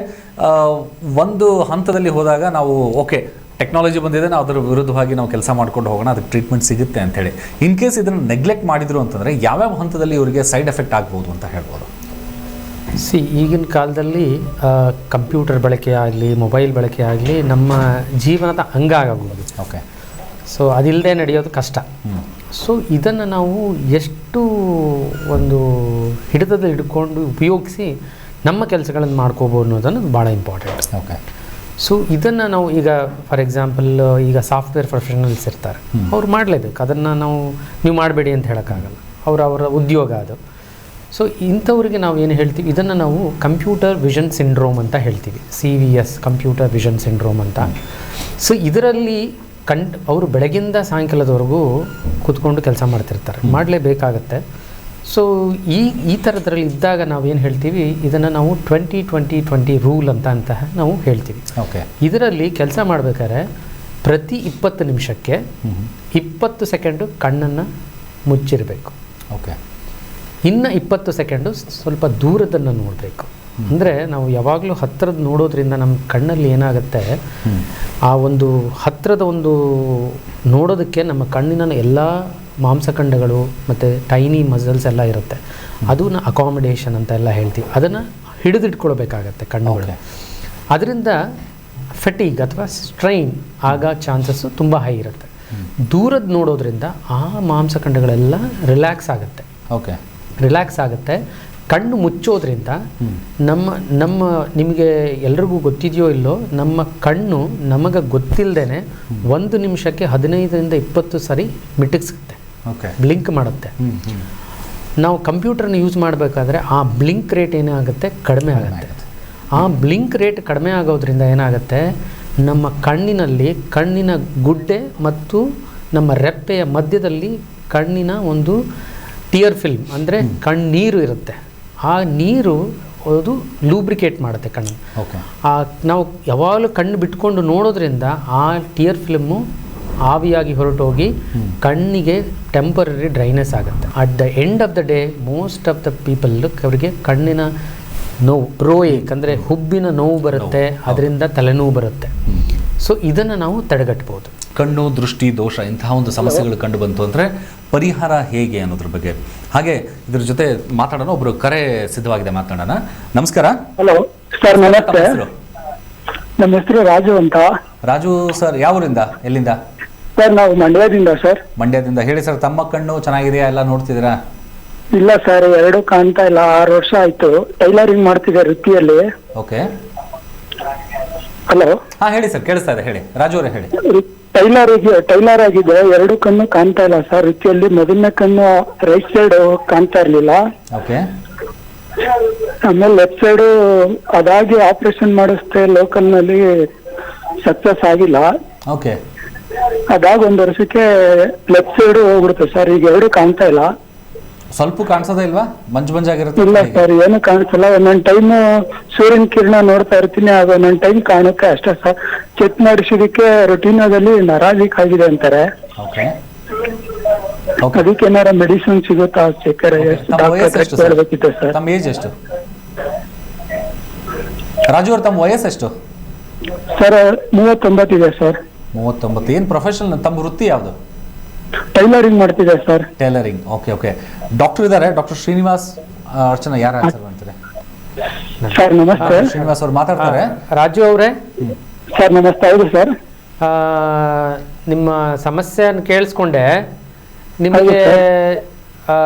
ಒಂದು ಹಂತದಲ್ಲಿ ಹೋದಾಗ ನಾವು ಓಕೆ ಟೆಕ್ನಾಲಜಿ ಬಂದಿದೆ ನಾವು ಅದರ ವಿರುದ್ಧವಾಗಿ ನಾವು ಕೆಲಸ ಮಾಡ್ಕೊಂಡು ಹೋಗೋಣ ಅದಕ್ಕೆ ಟ್ರೀಟ್ಮೆಂಟ್ ಸಿಗುತ್ತೆ ಅಂಥೇಳಿ. ಇನ್ ಕೇಸ್ ಇದನ್ನು ನೆಗ್ಲೆಕ್ಟ್ ಮಾಡಿದ್ರು ಅಂತಂದರೆ ಯಾವ್ಯಾವ ಹಂತದಲ್ಲಿ ಇವರಿಗೆ ಸೈಡ್ ಎಫೆಕ್ಟ್ ಆಗ್ಬೋದು ಅಂತ ಹೇಳ್ಬೋದು? ಸಿ ಈಗಿನ ಕಾಲದಲ್ಲಿ ಕಂಪ್ಯೂಟರ್ ಬಳಕೆ ಆಗಲಿ ಮೊಬೈಲ್ ಬಳಕೆ ಆಗಲಿ ನಮ್ಮ ಜೀವನದ ಅಂಗ ಆಗಬಹುದು ಓಕೆ ಸೊ ಅದಿಲ್ಲದೆ ನಡೆಯೋದು ಕಷ್ಟ. ಸೊ ಇದನ್ನು ನಾವು ಎಷ್ಟು ಒಂದು ಹಿಡಿತದ ಹಿಡ್ಕೊಂಡು ಉಪಯೋಗಿಸಿ ನಮ್ಮ ಕೆಲಸಗಳನ್ನು ಮಾಡ್ಕೋಬೋದು ಅನ್ನೋದನ್ನು ಭಾಳ ಇಂಪಾರ್ಟೆಂಟ್ ಓಕೆ ಸೊ ಇದನ್ನು ನಾವು ಈಗ ಫಾರ್ ಎಕ್ಸಾಂಪಲ್ ಈಗ ಸಾಫ್ಟ್ವೇರ್ ಪ್ರೊಫೆಷನಲ್ಸ್ ಇರ್ತಾರೆ. ಅವ್ರು ಮಾಡಲೇಬೇಕು. ಅದನ್ನು ನಾವು ನೀವು ಮಾಡಬೇಡಿ ಅಂತ ಹೇಳೋಕ್ಕಾಗಲ್ಲ. ಅವರ ಅವರ ಉದ್ಯೋಗ ಅದು. ಸೊ ಇಂಥವ್ರಿಗೆ ನಾವು ಏನು ಹೇಳ್ತೀವಿ? ಇದನ್ನು ನಾವು ಕಂಪ್ಯೂಟರ್ ವಿಷನ್ ಸಿಂಡ್ರೋಮ್ ಅಂತ ಹೇಳ್ತೀವಿ. C V S computer vision syndrome ಅಂತ. ಸೊ ಇದರಲ್ಲಿ ಕಂಡ್ ಅವರು ಬೆಳಗಿಂದ ಸಾಯಂಕಾಲದವರೆಗೂ ಕೂತ್ಕೊಂಡು ಕೆಲಸ ಮಾಡ್ತಿರ್ತಾರೆ. ಮಾಡಲೇಬೇಕಾಗತ್ತೆ ಸೊ ಈ ಈ ಥರದ್ರಲ್ಲಿ ಇದ್ದಾಗ ನಾವು ಏನು ಹೇಳ್ತೀವಿ? ಇದನ್ನು ನಾವು ಟ್ವೆಂಟಿ ಟ್ವೆಂಟಿ ಟ್ವೆಂಟಿ ರೂಲ್ ಅಂತ ಅಂತ ನಾವು ಹೇಳ್ತೀವಿ. ಓಕೆ ಇದರಲ್ಲಿ ಕೆಲಸ ಮಾಡಬೇಕಾದ್ರೆ ಪ್ರತಿ ಇಪ್ಪತ್ತು ನಿಮಿಷಕ್ಕೆ ಇಪ್ಪತ್ತು ಸೆಕೆಂಡು ಕಣ್ಣನ್ನು ಮುಚ್ಚಿರಬೇಕು. ಓಕೆ ಇನ್ನು ಇಪ್ಪತ್ತು ಸೆಕೆಂಡು ಸ್ವಲ್ಪ ದೂರದನ್ನು ನೋಡಬೇಕು. ಅಂದರೆ ನಾವು ಯಾವಾಗಲೂ ಹತ್ತಿರದ ನೋಡೋದ್ರಿಂದ ನಮ್ಮ ಕಣ್ಣಲ್ಲಿ ಏನಾಗುತ್ತೆ ಆ ಒಂದು ಹತ್ತಿರದ ಒಂದು ನೋಡೋದಕ್ಕೆ ನಮ್ಮ ಕಣ್ಣಿನ ಎಲ್ಲ ಮಾಂಸಖಂಡಗಳು ಮತ್ತು ಟೈನಿ ಮಸಲ್ಸ್ ಎಲ್ಲ ಇರುತ್ತೆ. ಅದನ್ನ ಅಕಾಮಿಡೇಷನ್ ಅಂತ ಎಲ್ಲ ಹೇಳ್ತೀವಿ. ಅದನ್ನು ಹಿಡಿದಿಟ್ಕೊಳ್ಬೇಕಾಗತ್ತೆ ಕಣ್ಣುಗಳು. ಅದರಿಂದ ಫೆಟೀಗ್ ಅಥವಾ ಸ್ಟ್ರೈನ್ ಆಗ ಚಾನ್ಸಸ್ಸು ತುಂಬ ಹೈ ಇರುತ್ತೆ. ದೂರದ ನೋಡೋದ್ರಿಂದ ಆ ಮಾಂಸಖಂಡಗಳೆಲ್ಲ ರಿಲ್ಯಾಕ್ಸ್ ಆಗುತ್ತೆ. ಓಕೆ ರಿಲ್ಯಾಕ್ಸ್ ಆಗುತ್ತೆ. ಕಣ್ಣು ಮುಚ್ಚೋದ್ರಿಂದ ನಮ್ಮ ನಮ್ಮ ನಿಮಗೆ ಎಲ್ರಿಗೂ ಗೊತ್ತಿದೆಯೋ ಇಲ್ಲೋ ನಮ್ಮ ಕಣ್ಣು ನಮಗೆ ಗೊತ್ತಿಲ್ಲದೇ ಒಂದು ನಿಮಿಷಕ್ಕೆ ಹದಿನೈದರಿಂದ ಇಪ್ಪತ್ತು ಸಾರಿ ಮಿಟಕ್ಸುತ್ತೆ. ಓಕೆ. ಬ್ಲಿಂಕ್ ಮಾಡುತ್ತೆ. ನಾವು ಕಂಪ್ಯೂಟರ್ನ ಯೂಸ್ ಮಾಡಬೇಕಾದ್ರೆ ಆ ಬ್ಲಿಂಕ್ ರೇಟ್ ಏನಾಗುತ್ತೆ? ಕಡಿಮೆ ಆಗುತ್ತೆ. ಆ ಬ್ಲಿಂಕ್ ರೇಟ್ ಕಡಿಮೆ ಆಗೋದ್ರಿಂದ ಏನಾಗುತ್ತೆ? ನಮ್ಮ ಕಣ್ಣಿನಲ್ಲಿ ಕಣ್ಣಿನ ಗುಡ್ಡೆ ಮತ್ತು ನಮ್ಮ ರೆಪ್ಪೆಯ ಮಧ್ಯದಲ್ಲಿ ಕಣ್ಣಿನ ಒಂದು ಟಿಯರ್ ಫಿಲ್ಮ್ ಅಂದರೆ ಕಣ್ಣೀರು ಇರುತ್ತೆ. ಆ ನೀರು ಅದು ಲೂಬ್ರಿಕೇಟ್ ಮಾಡುತ್ತೆ ಕಣ್ಣು. ಆ ನಾವು ಯಾವಾಗಲೂ ಕಣ್ಣು ಬಿಟ್ಕೊಂಡು ನೋಡೋದ್ರಿಂದ ಆ ಟಿಯರ್ ಫಿಲ್ಮು ಆವಿಯಾಗಿ ಹೊರಟೋಗಿ ಕಣ್ಣಿಗೆ ಟೆಂಪರರಿ ಡ್ರೈನೆಸ್ ಆಗುತ್ತೆ. At the end of the day most of the people ಅವರಿಗೆ ಕಣ್ಣಿನ ನೋವು ರೋಯಿಕ್ ಅಂದರೆ ಹುಬ್ಬಿನ ನೋವು ಬರುತ್ತೆ ಅದರಿಂದ ತಲೆನೋವು ಬರುತ್ತೆ. ಸೊ ಇದನ್ನು ನಾವು ತಡೆಗಟ್ಬೋದು. ಕಣ್ಣು ದೃಷ್ಟಿ ದೋಷ ಇಂತಹ ಒಂದು ಸಮಸ್ಯೆಗಳು ಕಂಡು ಬಂತು ಅಂದರೆ ಪರಿಹಾರ ಹೇಗೆ ಅನ್ನೋದ್ರ ಬಗ್ಗೆ. ಹಾಗೆ ಇದ್ರ ಜೊತೆ ಮಾತಾಡೋಣ ಒಬ್ರು ಕರೆ ಸಿದ್ಧವಾಗಿದೆ ಮಾತಾಡೋಣ ನಮಸ್ಕಾರ. ಹಲೋ ಸರ್ ನಮಸ್ತೆ. ನಮ್ಮ ಹೆಸರು ರಾಜು ಅಂತ. ರಾಜು ಸರ್ ಯಾವ ಊರಿಂದ ಎಲ್ಲಿಂದ? ಸರ್ ನಾವು ಮಂಡ್ಯದಿಂದ ಸರ್. ಮಂಡ್ಯದಿಂದ. ಹೇಳಿ ಸರ್ ತಮ್ಮ ಕಣ್ಣು ಚೆನ್ನಾಗಿದೆಯಾ ಎಲ್ಲ ನೋಡ್ತಿದ್ದೀರಾ? ಇಲ್ಲ ಸರ್ ಎರಡು ಕಾಣ್ತಾ ಇಲ್ಲ ಆರು ವರ್ಷ ಆಯ್ತು. ಟೈಲರಿಂಗ್ ಮಾಡ್ತಿದ್ದೆ ವೃತ್ತಿಯಲ್ಲಿ. ಓಕೆ. ಹಲೋ? ಹಾ ಹೇಳಿ ಸರ್ ಕೇಳಿಸ್ತಾ ಇದೆ ಹೇಳಿ. ರಾಜು ಅವರೇ ಹೇಳಿ. ಟೈಲರ್ ಟೈಲರ್ ಆಗಿದೆ ಎರಡು ಕಣ್ಣು ಕಾಣ್ತಾ ಇಲ್ಲ ಸರ್. ವೃತ್ತಿಯಲ್ಲಿ ಮೊದಲನೇ ಕಣ್ಣು ರೈಟ್ ಸೈಡ್ ಕಾಣ್ತಾ ಇರ್ಲಿಲ್ಲ. ಓಕೆ. ಆಮೇಲೆ ಲೆಫ್ಟ್ ಸೈಡ್ ಅದಾಗಿ ಆಪರೇಷನ್ ಮಾಡಿಸ್ತೇ ಲೋಕಲ್ನಲ್ಲಿ ಸಕ್ಸಸ್ ಆಗಿಲ್ಲ. ಓಕೆ. ಅದಾಗ ಒಂದ್ ವರ್ಷಕ್ಕೆ ಲೆಫ್ಟ್ ಸೈಡ್ ಹೋಗ್ಬಿಡುತ್ತೆ ಸರ್. ಈಗ ಎರಡು ಕಾಣ್ತಾ ಇಲ್ಲ. ಸ್ವಲ್ಪ ಕಾಣಿಸೋದೇ ಇಲ್ವಾ? ಮಂಜು ಮಂಜಾಗಿರುತ್ತೆ ಇಲ್ಲ ಸರ್ ಏನು ಕಾಣಿಸಲ್ಲ. ಒಂದೊಂದ್ ಟೈಮ್ ಸೂರ್ಯನ ಕಿರಣ ನೋಡ್ತಾ ಇರ್ತೀನಿ. ಆಗ ಒಂದೊಂದ್ ಟೈಮ್ ಕಾಣುತ್ತೆ ಅಷ್ಟೇ ಸರ್. ಚೆಕ್ ಮಾಡಿಸಿದಕ್ಕೆ ರುಟೀನದಲ್ಲಿ ನರಾಜಿಕ್ ಆಗಿದೆ ಅಂತಾರೆ. ಓಕೆ ಓಕೆ ಅದಕ್ಕೆ ಏನಾರ ಮೆಡಿಸಿನ್ ಸಿಗುತ್ತಾ? ಚೆಕ್ಕರೆ ತಮ್ಮ ವಯಸ್ಸು ಎಷ್ಟು ಸರ್? ಹೇಳ್ಬೇಕಿತ್ತು ಸರ್. ತಮ್ಮ ಏಜ್ ಎಷ್ಟು? ರಾಜು ಅವ್ರ ತಮ್ಮ ವಯಸ್ಸೆಷ್ಟು ಸರ್ ಮೂವತ್ತೊಂಬತ್ತಿದೆ ಸರ್. ಮೂವತ್ತೊಂಬತ್ತು. ಏನು ಪ್ರೊಫೆಷನಲ್ ತಮ್ಮ ವೃತ್ತಿ ಯಾವುದು? ಟೈಲರಿಂಗ್ ಮಾಡ್ತಿದೆ sir tailoring okay okay doctor ಇದ್ದಾರೆ ಡಾಕ್ಟರ್ ಶ್ರೀನಿವಾಸ್ ಆ, ಅರ್ಚನಾ ಯಾರು ಆನ್ಸರ್ ಮಾಡ್ತಾರೆ? ಸರ್ ನಮಸ್ತೆ. ಶ್ರೀನಿವಾಸ್ ಅವ್ರು ಮಾತಾಡ್ತಾರೆ. ರಾಜು ಅವರೇ? ಸರ್ ನಮಸ್ತೆ. ಹೌದು ಸರ್ ಆ, ನಿಮ್ಮ ಸಮಸ್ಯೆಯನ್ನು ಕೇಳಿಸ್ಕೊಂಡೆ. ನಿಮಗೆ ಆ,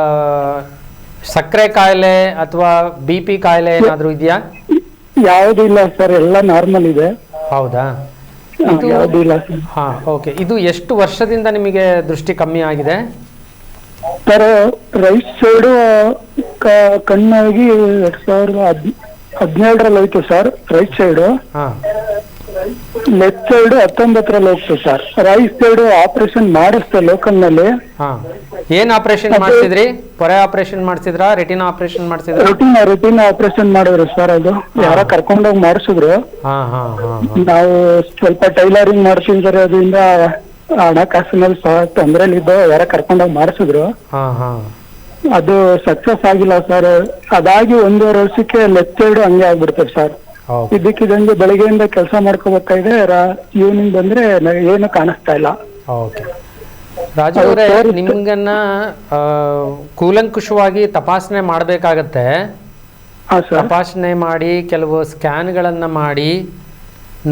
ಸಕ್ಕರೆ ಕಾಯಿಲೆ ಅಥವಾ ಬಿ ಪಿ ಕಾಯಿಲೆ ಏನಾದರೂ ಇದೆಯಾ? ಯಾವ್ದು ಇಲ್ಲ ಸರ್ ಎಲ್ಲ ನಾರ್ಮಲ್ ಇದೆ. ಹೌದಾ? ಹಾ, ಓಕೆ ಇದು ಎಷ್ಟು ವರ್ಷದಿಂದ ನಿಮಗೆ ದೃಷ್ಟಿ ಕಮ್ಮಿ ಆಗಿದೆ? ಸರ್ ರೈಟ್ ಸೈಡ್ ಕಣ್ಣಾಗಿ ಎರಡ್ ಸಾವಿರದ ಹದ್ ಹದಿನೇಳರಲ್ಲಿ ಆಯ್ತು ಸರ್ ರೈಟ್ ಸೈಡ್. ಹಾ. ಲೆಫ್ಟ್ ಸೈಡ್ ಹತ್ತೊಂಬತ್ತರಲ್ಲಿ ಹೋಗ್ತದೆ ಸರ್. ರೈಟ್ ಸೈಡ್ ಆಪರೇಷನ್ ಮಾಡಿಸ್ತೆ ಲೋಕಲ್ನಲ್ಲಿ ಹಾ. ಏನ್ ಆಪರೇಷನ್ ಮಾಡ್ಸಿದ್ರಿ? ಪೊರೆ ಆಪರೇಷನ್ ಮಾಡ್ಸಿದ್ರಾ? ರೆಟಿನಾ ಆಪರೇಷನ್ ಮಾಡಿಸಿದ್ರ? ರಿಟಿನ್ ರುಟೀನ್ ಆಪರೇಷನ್ ಮಾಡಿದ್ರು ಸರ್ ಅದು. ಯಾರ ಕರ್ಕೊಂಡೋಗಿ ಮಾಡಿಸಿದ್ರು. ಹಾ ಹಾ ಹಾ ನಾವು ಸ್ವಲ್ಪ ಟೈಲರಿಂಗ್ ಮಾಡ್ತಿದ್ದಾರೆ ಅದರಿಂದ ಹಣಕಾಸಿನಲ್ಲಿ ಸಹ ತೊಂದರೆಲಿದ್ದು ಯಾರ ಕರ್ಕೊಂಡೋಗಿ ಮಾಡಿಸಿದ್ರು. ಹಾ ಹಾ. ಅದು ಸಕ್ಸಸ್ ಆಗಿಲ್ಲ ಸರ್. ಅದಾಗಿ ಒಂದೂವರೆ ವರ್ಷಕ್ಕೆ ಲೆಫ್ಟ್ ಸೈಡ್ ಹಂಗೆ ಆಗ್ಬಿಡ್ತದೆ ಸರ್. ಇದ್ದಕ್ಕಿದ್ದಂಗೆ ಬೆಳಗ್ಗೆಯಿಂದ ಕೆಲಸ ಮಾಡ್ಕೋಬೇಕಾ ಇದೆ ಈವ್ನಿಂಗ್ ಬಂದ್ರೆ ಏನು ಕಾಣಿಸ್ತಾ ಇಲ್ಲ. ಓಕೆ ರಾಜು ಅವರೇ ನಿಮ್ಗನ್ನ ಕೂಲಂಕುಷವಾಗಿ ತಪಾಸಣೆ ಮಾಡಬೇಕಾಗತ್ತೆ. ಹಾ ಸರ್. ತಪಾಸಣೆ ಮಾಡಿ ಕೆಲವು ಸ್ಕ್ಯಾನ್ಗಳನ್ನು ಮಾಡಿ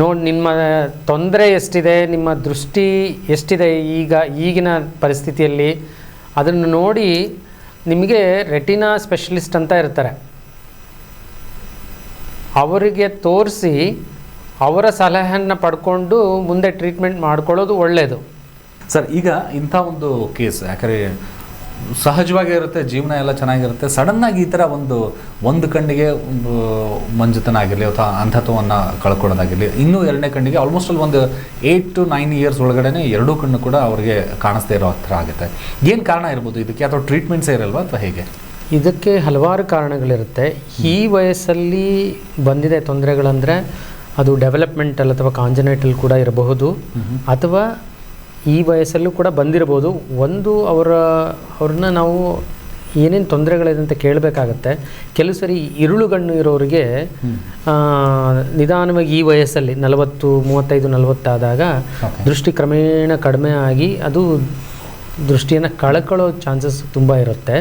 ನೋಡಿ ನಿಮ್ಮ ತೊಂದರೆ ಎಷ್ಟಿದೆ ನಿಮ್ಮ ದೃಷ್ಟಿ ಎಷ್ಟಿದೆ ಈಗ ಈಗಿನ ಪರಿಸ್ಥಿತಿಯಲ್ಲಿ ಅದನ್ನು ನೋಡಿ ನಿಮಗೆ ರೆಟಿನಾ ಸ್ಪೆಷಲಿಸ್ಟ್ ಅಂತ ಇರ್ತಾರೆ. ಅವರಿಗೆ ತೋರಿಸಿ ಅವರ ಸಲಹೆಯನ್ನು ಪಡ್ಕೊಂಡು ಮುಂದೆ ಟ್ರೀಟ್ಮೆಂಟ್ ಮಾಡ್ಕೊಳ್ಳೋದು ಒಳ್ಳೆಯದು ಸರ್, ಈಗ ಇಂಥ ಒಂದು ಕೇಸ್ ಯಾಕಂದರೆ ಸಹಜವಾಗಿರುತ್ತೆ ಜೀವನ ಎಲ್ಲ ಚೆನ್ನಾಗಿರುತ್ತೆ. ಸಡನ್ನಾಗಿ ಈ ಥರ ಒಂದು ಒಂದು ಕಣ್ಣಿಗೆ, ಒಂದು ಮಂಜುತನ ಆಗಿರಲಿ ಅಥವಾ ಅಂಧತ್ವವನ್ನು ಕಳ್ಕೊಳ್ಳೋದಾಗಿರಲಿ, ಇನ್ನೂ ಎರಡನೇ ಕಣ್ಣಿಗೆ ಆಲ್ಮೋಸ್ಟ್ ಅಲ್ಲಿ ಒಂದು ಏಯ್ಟ್ ಟು ನೈನ್ ಇಯರ್ಸ್ ಒಳಗಡೆ ಎರಡೂ ಕಣ್ಣು ಕೂಡ ಅವರಿಗೆ ಕಾಣಿಸ್ತಾ ಇರೋ ಥರ ಆಗುತ್ತೆ. ಏನು ಕಾರಣ ಇರ್ಬೋದು? ಇದಕ್ಕೆ ಅಥವಾ ಟ್ರೀಟ್ಮೆಂಟ್ಸೇ ಇರಲ್ವಾ ಅಥವಾ ಹೇಗೆ? ಇದಕ್ಕೆ ಹಲವಾರು ಕಾರಣಗಳಿರುತ್ತೆ. ಈ ವಯಸ್ಸಲ್ಲಿ ಬಂದಿದೆ ತೊಂದರೆಗಳಂದರೆ ಅದು ಡೆವಲಪ್ಮೆಂಟಲ್ಲಿ ಅಥವಾ ಕಾಂಜನೇಟಲ್ ಕೂಡ ಇರಬಹುದು. ಅಥವಾ ಈ ವಯಸ್ಸಲ್ಲೂ ಕೂಡ ಬಂದಿರಬಹುದು. ಒಂದು ಅವರ ಅವ್ರನ್ನ ನಾವು ಏನೇನು ತೊಂದರೆಗಳಿದೆ ಅಂತ ಕೇಳಬೇಕಾಗತ್ತೆ. ಕೆಲವು ಸರಿ ಇರುಳುಗಣ್ಣು ಇರೋರಿಗೆ ನಿಧಾನವಾಗಿ ಈ ವಯಸ್ಸಲ್ಲಿ ನಲವತ್ತು ಮೂವತ್ತೈದು ನಲವತ್ತಾದಾಗ. ದೃಷ್ಟಿ ಕ್ರಮೇಣ ಕಡಿಮೆ ಆಗಿ ಅದು ದೃಷ್ಟಿಯನ್ನು ಕಳ್ಕೊಳ್ಳೋ ಚಾನ್ಸಸ್ ತುಂಬ ಇರುತ್ತೆ.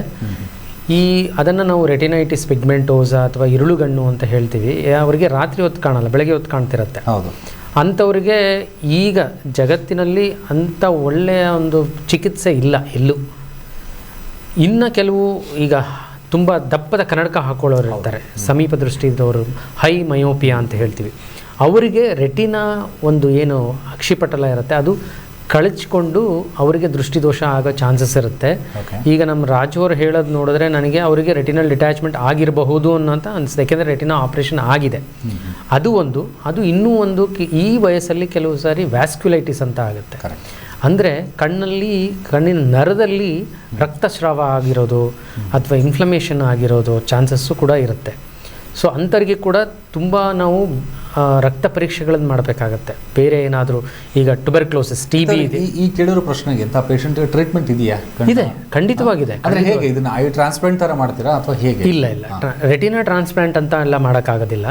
ಈ ಅದನ್ನು ನಾವು ರೆಟಿನೈಟಿಸ್ ಪಿಗ್ಮೆಂಟೋಸ ಅಥವಾ ಇರುಳುಗಣ್ಣು ಅಂತ ಹೇಳ್ತೀವಿ ಅವರಿಗೆ ರಾತ್ರಿ ಹೊತ್ತು ಕಾಣಲ್ಲ ಬೆಳಗ್ಗೆ ಹೊತ್ತು ಕಾಣ್ತಿರತ್ತೆ. ಹೌದು. ಅಂಥವ್ರಿಗೆ ಈಗ ಜಗತ್ತಿನಲ್ಲಿ ಅಂಥ ಒಳ್ಳೆಯ ಒಂದು ಚಿಕಿತ್ಸೆ ಇಲ್ಲ ಎಲ್ಲೂ. ಇನ್ನು ಕೆಲವು ಈಗ ತುಂಬ ದಪ್ಪದ ಕನ್ನಡಕ ಹಾಕೊಳ್ಳೋರು ಇರ್ತಾರೆ. ಸಮೀಪ ದೃಷ್ಟಿ ಇದ್ದವರು ಹೈ ಮಯೋಪಿಯಾ ಅಂತ ಹೇಳ್ತೀವಿ. ಅವರಿಗೆ ರೆಟಿನಾ ಒಂದು ಏನು ಅಕ್ಷಿಪಟಲ ಇರುತ್ತೆ ಅದು ಕಳಚಿಕೊಂಡು ಅವರಿಗೆ ದೃಷ್ಟಿದೋಷ ಆಗೋ ಚಾನ್ಸಸ್ ಇರುತ್ತೆ. ಈಗ ನಮ್ಮ ರಾಜವರು ಹೇಳೋದು ನೋಡಿದ್ರೆ ನನಗೆ ಅವರಿಗೆ ರೆಟಿನಲ್ ಡಿಟ್ಯಾಚ್ಮೆಂಟ್ ಆಗಿರಬಹುದು ಅನ್ನೋಂತ ಅನಿಸುತ್ತೆ. ಯಾಕೆಂದರೆ ರೆಟಿನಾ ಆಪ್ರೇಷನ್ ಆಗಿದೆ. ಅದು ಒಂದು. ಅದು ಇನ್ನೂ ಒಂದು ಕಿ- ಈ ವಯಸ್ಸಲ್ಲಿ ಕೆಲವು ಸಾರಿ ವ್ಯಾಸ್ಕ್ಯುಲೈಟಿಸ್ ಅಂತ ಆಗುತ್ತೆ. ಅಂದರೆ ಕಣ್ಣಲ್ಲಿ ಕಣ್ಣಿನ ನರದಲ್ಲಿ ರಕ್ತಸ್ರಾವ ಆಗಿರೋದು ಅಥವಾ ಇನ್ಫ್ಲಮೇಷನ್ ಆಗಿರೋದು ಚಾನ್ಸಸ್ಸು ಕೂಡ ಇರುತ್ತೆ. ಸೊ ಅಂಥವ್ರಿಗೆ ಕೂಡ ತುಂಬ ನಾವು ರಕ್ತ ಪರೀಕ್ಷೆಗಳನ್ನು ಮಾಡಬೇಕಾಗತ್ತೆ. ಬೇರೆ ಏನಾದರೂ ಈಗ ಟ್ಯುಬರ್ಕ್ಲೋಸಿಸ್ ಟಿ ಬಿ ಇದೆ. ಈ ಕೇಳಿರೋ ಪ್ರಶ್ನೆಗೆ ಎಂಥ ಪೇಷಂಟ್ ಟ್ರೀಟ್ಮೆಂಟ್ ಇದೆಯಾ? ಇದೆ ಖಂಡಿತವಾಗಿದೆ ಅಂದರೆ ಹೇಗೆ ಇದನ್ನ ಐ ಟ್ರಾನ್ಸ್ಪ್ಲಾಂಟ್ ಥರ ಮಾಡ್ತೀರಾ ಅಥವಾ ಹೇಗೆ? ಇಲ್ಲ ಇಲ್ಲ. ರೆಟಿನಾ ಟ್ರಾನ್ಸ್ಪ್ಲಾಂಟ್ ಅಂತ ಎಲ್ಲ ಮಾಡೋಕ್ಕಾಗೋದಿಲ್ಲ.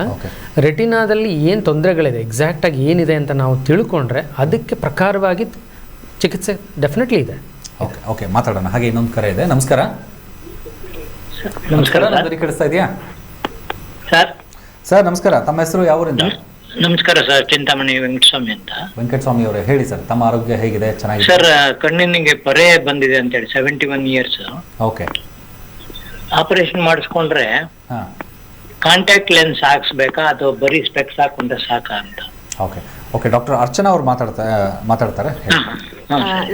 ರೆಟಿನಾದಲ್ಲಿ ಏನು ತೊಂದರೆಗಳಿದೆ ಎಕ್ಸಾಕ್ಟಾಗಿ ಏನಿದೆ ಅಂತ ನಾವು ತಿಳ್ಕೊಂಡ್ರೆ ಅದಕ್ಕೆ ಪ್ರಕಾರವಾಗಿ ಚಿಕಿತ್ಸೆ ಡೆಫಿನೆಟ್ಲಿ ಇದೆ. ಓಕೆ ಓಕೆ ಮಾತಾಡೋಣ. ಹಾಗೆ ಇನ್ನೊಂದು ಕರೆ ಇದೆ. ನಮಸ್ಕಾರ. ನಮಸ್ಕಾರ. ಕೇಳಿಸ್ತಾ ಇದೆಯಾ? ಸರ್ ಸರ್ ನಮಸ್ಕಾರ. ತಮ್ಮ ಹೆಸರು ಯಾವೂರಿಂದ? ನಮಸ್ಕಾರ ಸರ್ ಚಿಂತಾಮಣಿ ವೆಂಕಟಸ್ವಾಮಿ ಅಂತ. ವೆಂಕಟಸ್ವಾಮಿ ಅವರೇ. ಹೇಳಿ ಸರ್ ತಮ್ಮ ಆರೋಗ್ಯ ಹೇಗಿದೆ? ಚೆನ್ನಾಗಿದೆ ಸರ್ ಕಣ್ಣಿನಿಗೆ ಪೊರೆ ಬಂದಿದೆ ಅಂತ ಹೇಳಿ seventy one years okay. Operation ಮಾಡಿಸ್ಕೊಂಡ್ರೆ ಹಾ. ಕಾಂಟ್ಯಾಕ್ಟ್ ಲೆನ್ಸ್ ಹಾಕ್ಸ್ಬೇಕಾ ಅಥವಾ ಬರೀ ಸ್ಪೆಕ್ಸ್ ಹಾಕೊಂಡ್ರೆ ಸಾಕಾ ಅಂತ. ಓಕೆ. ಓಕೆ ಡಾಕ್ಟರ್ ಅರ್ಚನಾ ಅವ್ರು ಮಾತಾಡ್ತಾ ಮಾತಾಡ್ತಾರೆ.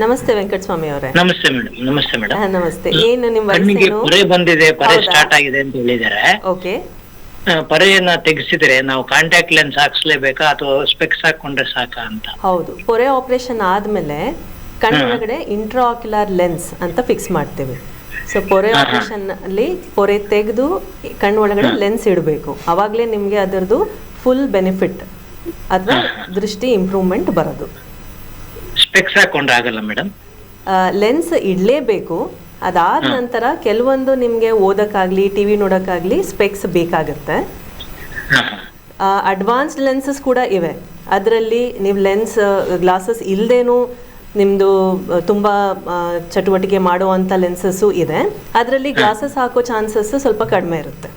ನಮಸ್ತೆ ವೆಂಕಟಸ್ವಾಮಿ ಅವರೇ. ನಮಸ್ತೆ ಮೇಡಮ್ ನಮಸ್ತೆ ಮೇಡಮ್. ನಮಸ್ತೆ. ಏನು ನಿಮ್ಮ ಕಣ್ಣಿಗೆ ಪೊರೆ ಬಂದಿದೆ ಪೊರೆ? ಸ್ಟಾರ್ಟ್ ಆಗಿದೆ ಅಂತ ಹೇಳಿದ್ದಾರೆ. ಓಕೆ. ಪೊರೆಯನ್ನ ತೆಗೆಸಿದ್ರೆ ನಾವು ಕಾಂಟ್ಯಾಕ್ಟ್ ಲೆನ್ಸ್ ಹಾಕ್ಸ್ಲೇಬೇಕಾ ಅಥವಾ ಸ್ಪೆಕ್ಸ್ ಹಾಕೊಂಡ್ರೆ ಸಾಕಾ ಅಂತ? ಹೌದು. ಪೊರೆ ಆಪರೇಷನ್ ಆದ್ಮೇಲೆ ಕಣ್ಣೊಳಗಡೆ ಇಂಟ್ರಾಕ್ಯುಲರ್ ಲೆನ್ಸ್ ಅಂತ ಫಿಕ್ಸ್ ಮಾಡ್ತೇವೆ. ಸೊ ಪೊರೆ ಆಪರೇಷನ್ ಅಲ್ಲಿ ಪೊರೆ ತೆಗೆದು ಕಣ್ಣೊಳಗಡೆ ಲೆನ್ಸ್ ಇಡಬೇಕು. ಅವಾಗಲೇ ನಿಮಗೆ ಅದರದ್ದು ಫುಲ್ ಬೆನಿಫಿಟ್ ಅಥವಾ ದೃಷ್ಟಿ ಇಂಪ್ರೂವ್ಮೆಂಟ್ ಬರೋದು. ಸ್ಪೆಕ್ಸ್ ಹಾಕೊಂಡ್ರೆ ಆಗಲ್ಲ ಮೇಡಮ್ ಲೆನ್ಸ್ ಇಡಲೇಬೇಕು. ಅದಾದ ನಂತರ ಕೆಲವೊಂದು ನಿಮಗೆ ಓದಕ್ಕಾಗ್ಲಿ ಟಿ ವಿ ನೋಡೋಕ್ಕಾಗಲಿ ಸ್ಪೆಕ್ಸ್ ಬೇಕಾಗುತ್ತೆ. ಅಡ್ವಾನ್ಸ್ಡ್ ಲೆನ್ಸಸ್ ಕೂಡ ಇವೆ. ಅದರಲ್ಲಿ ನೀವು ಲೆನ್ಸ್ ಗ್ಲಾಸಸ್ ಇಲ್ಲದೇನೂ ನಿಮ್ಮದು ತುಂಬ ಚಟುವಟಿಕೆ ಮಾಡುವಂಥ ಲೆನ್ಸಸ್ಸು ಇದೆ. ಅದರಲ್ಲಿ ಗ್ಲಾಸಸ್ ಹಾಕೋ ಚಾನ್ಸಸ್ ಸ್ವಲ್ಪ ಕಡಿಮೆ ಇರುತ್ತೆ.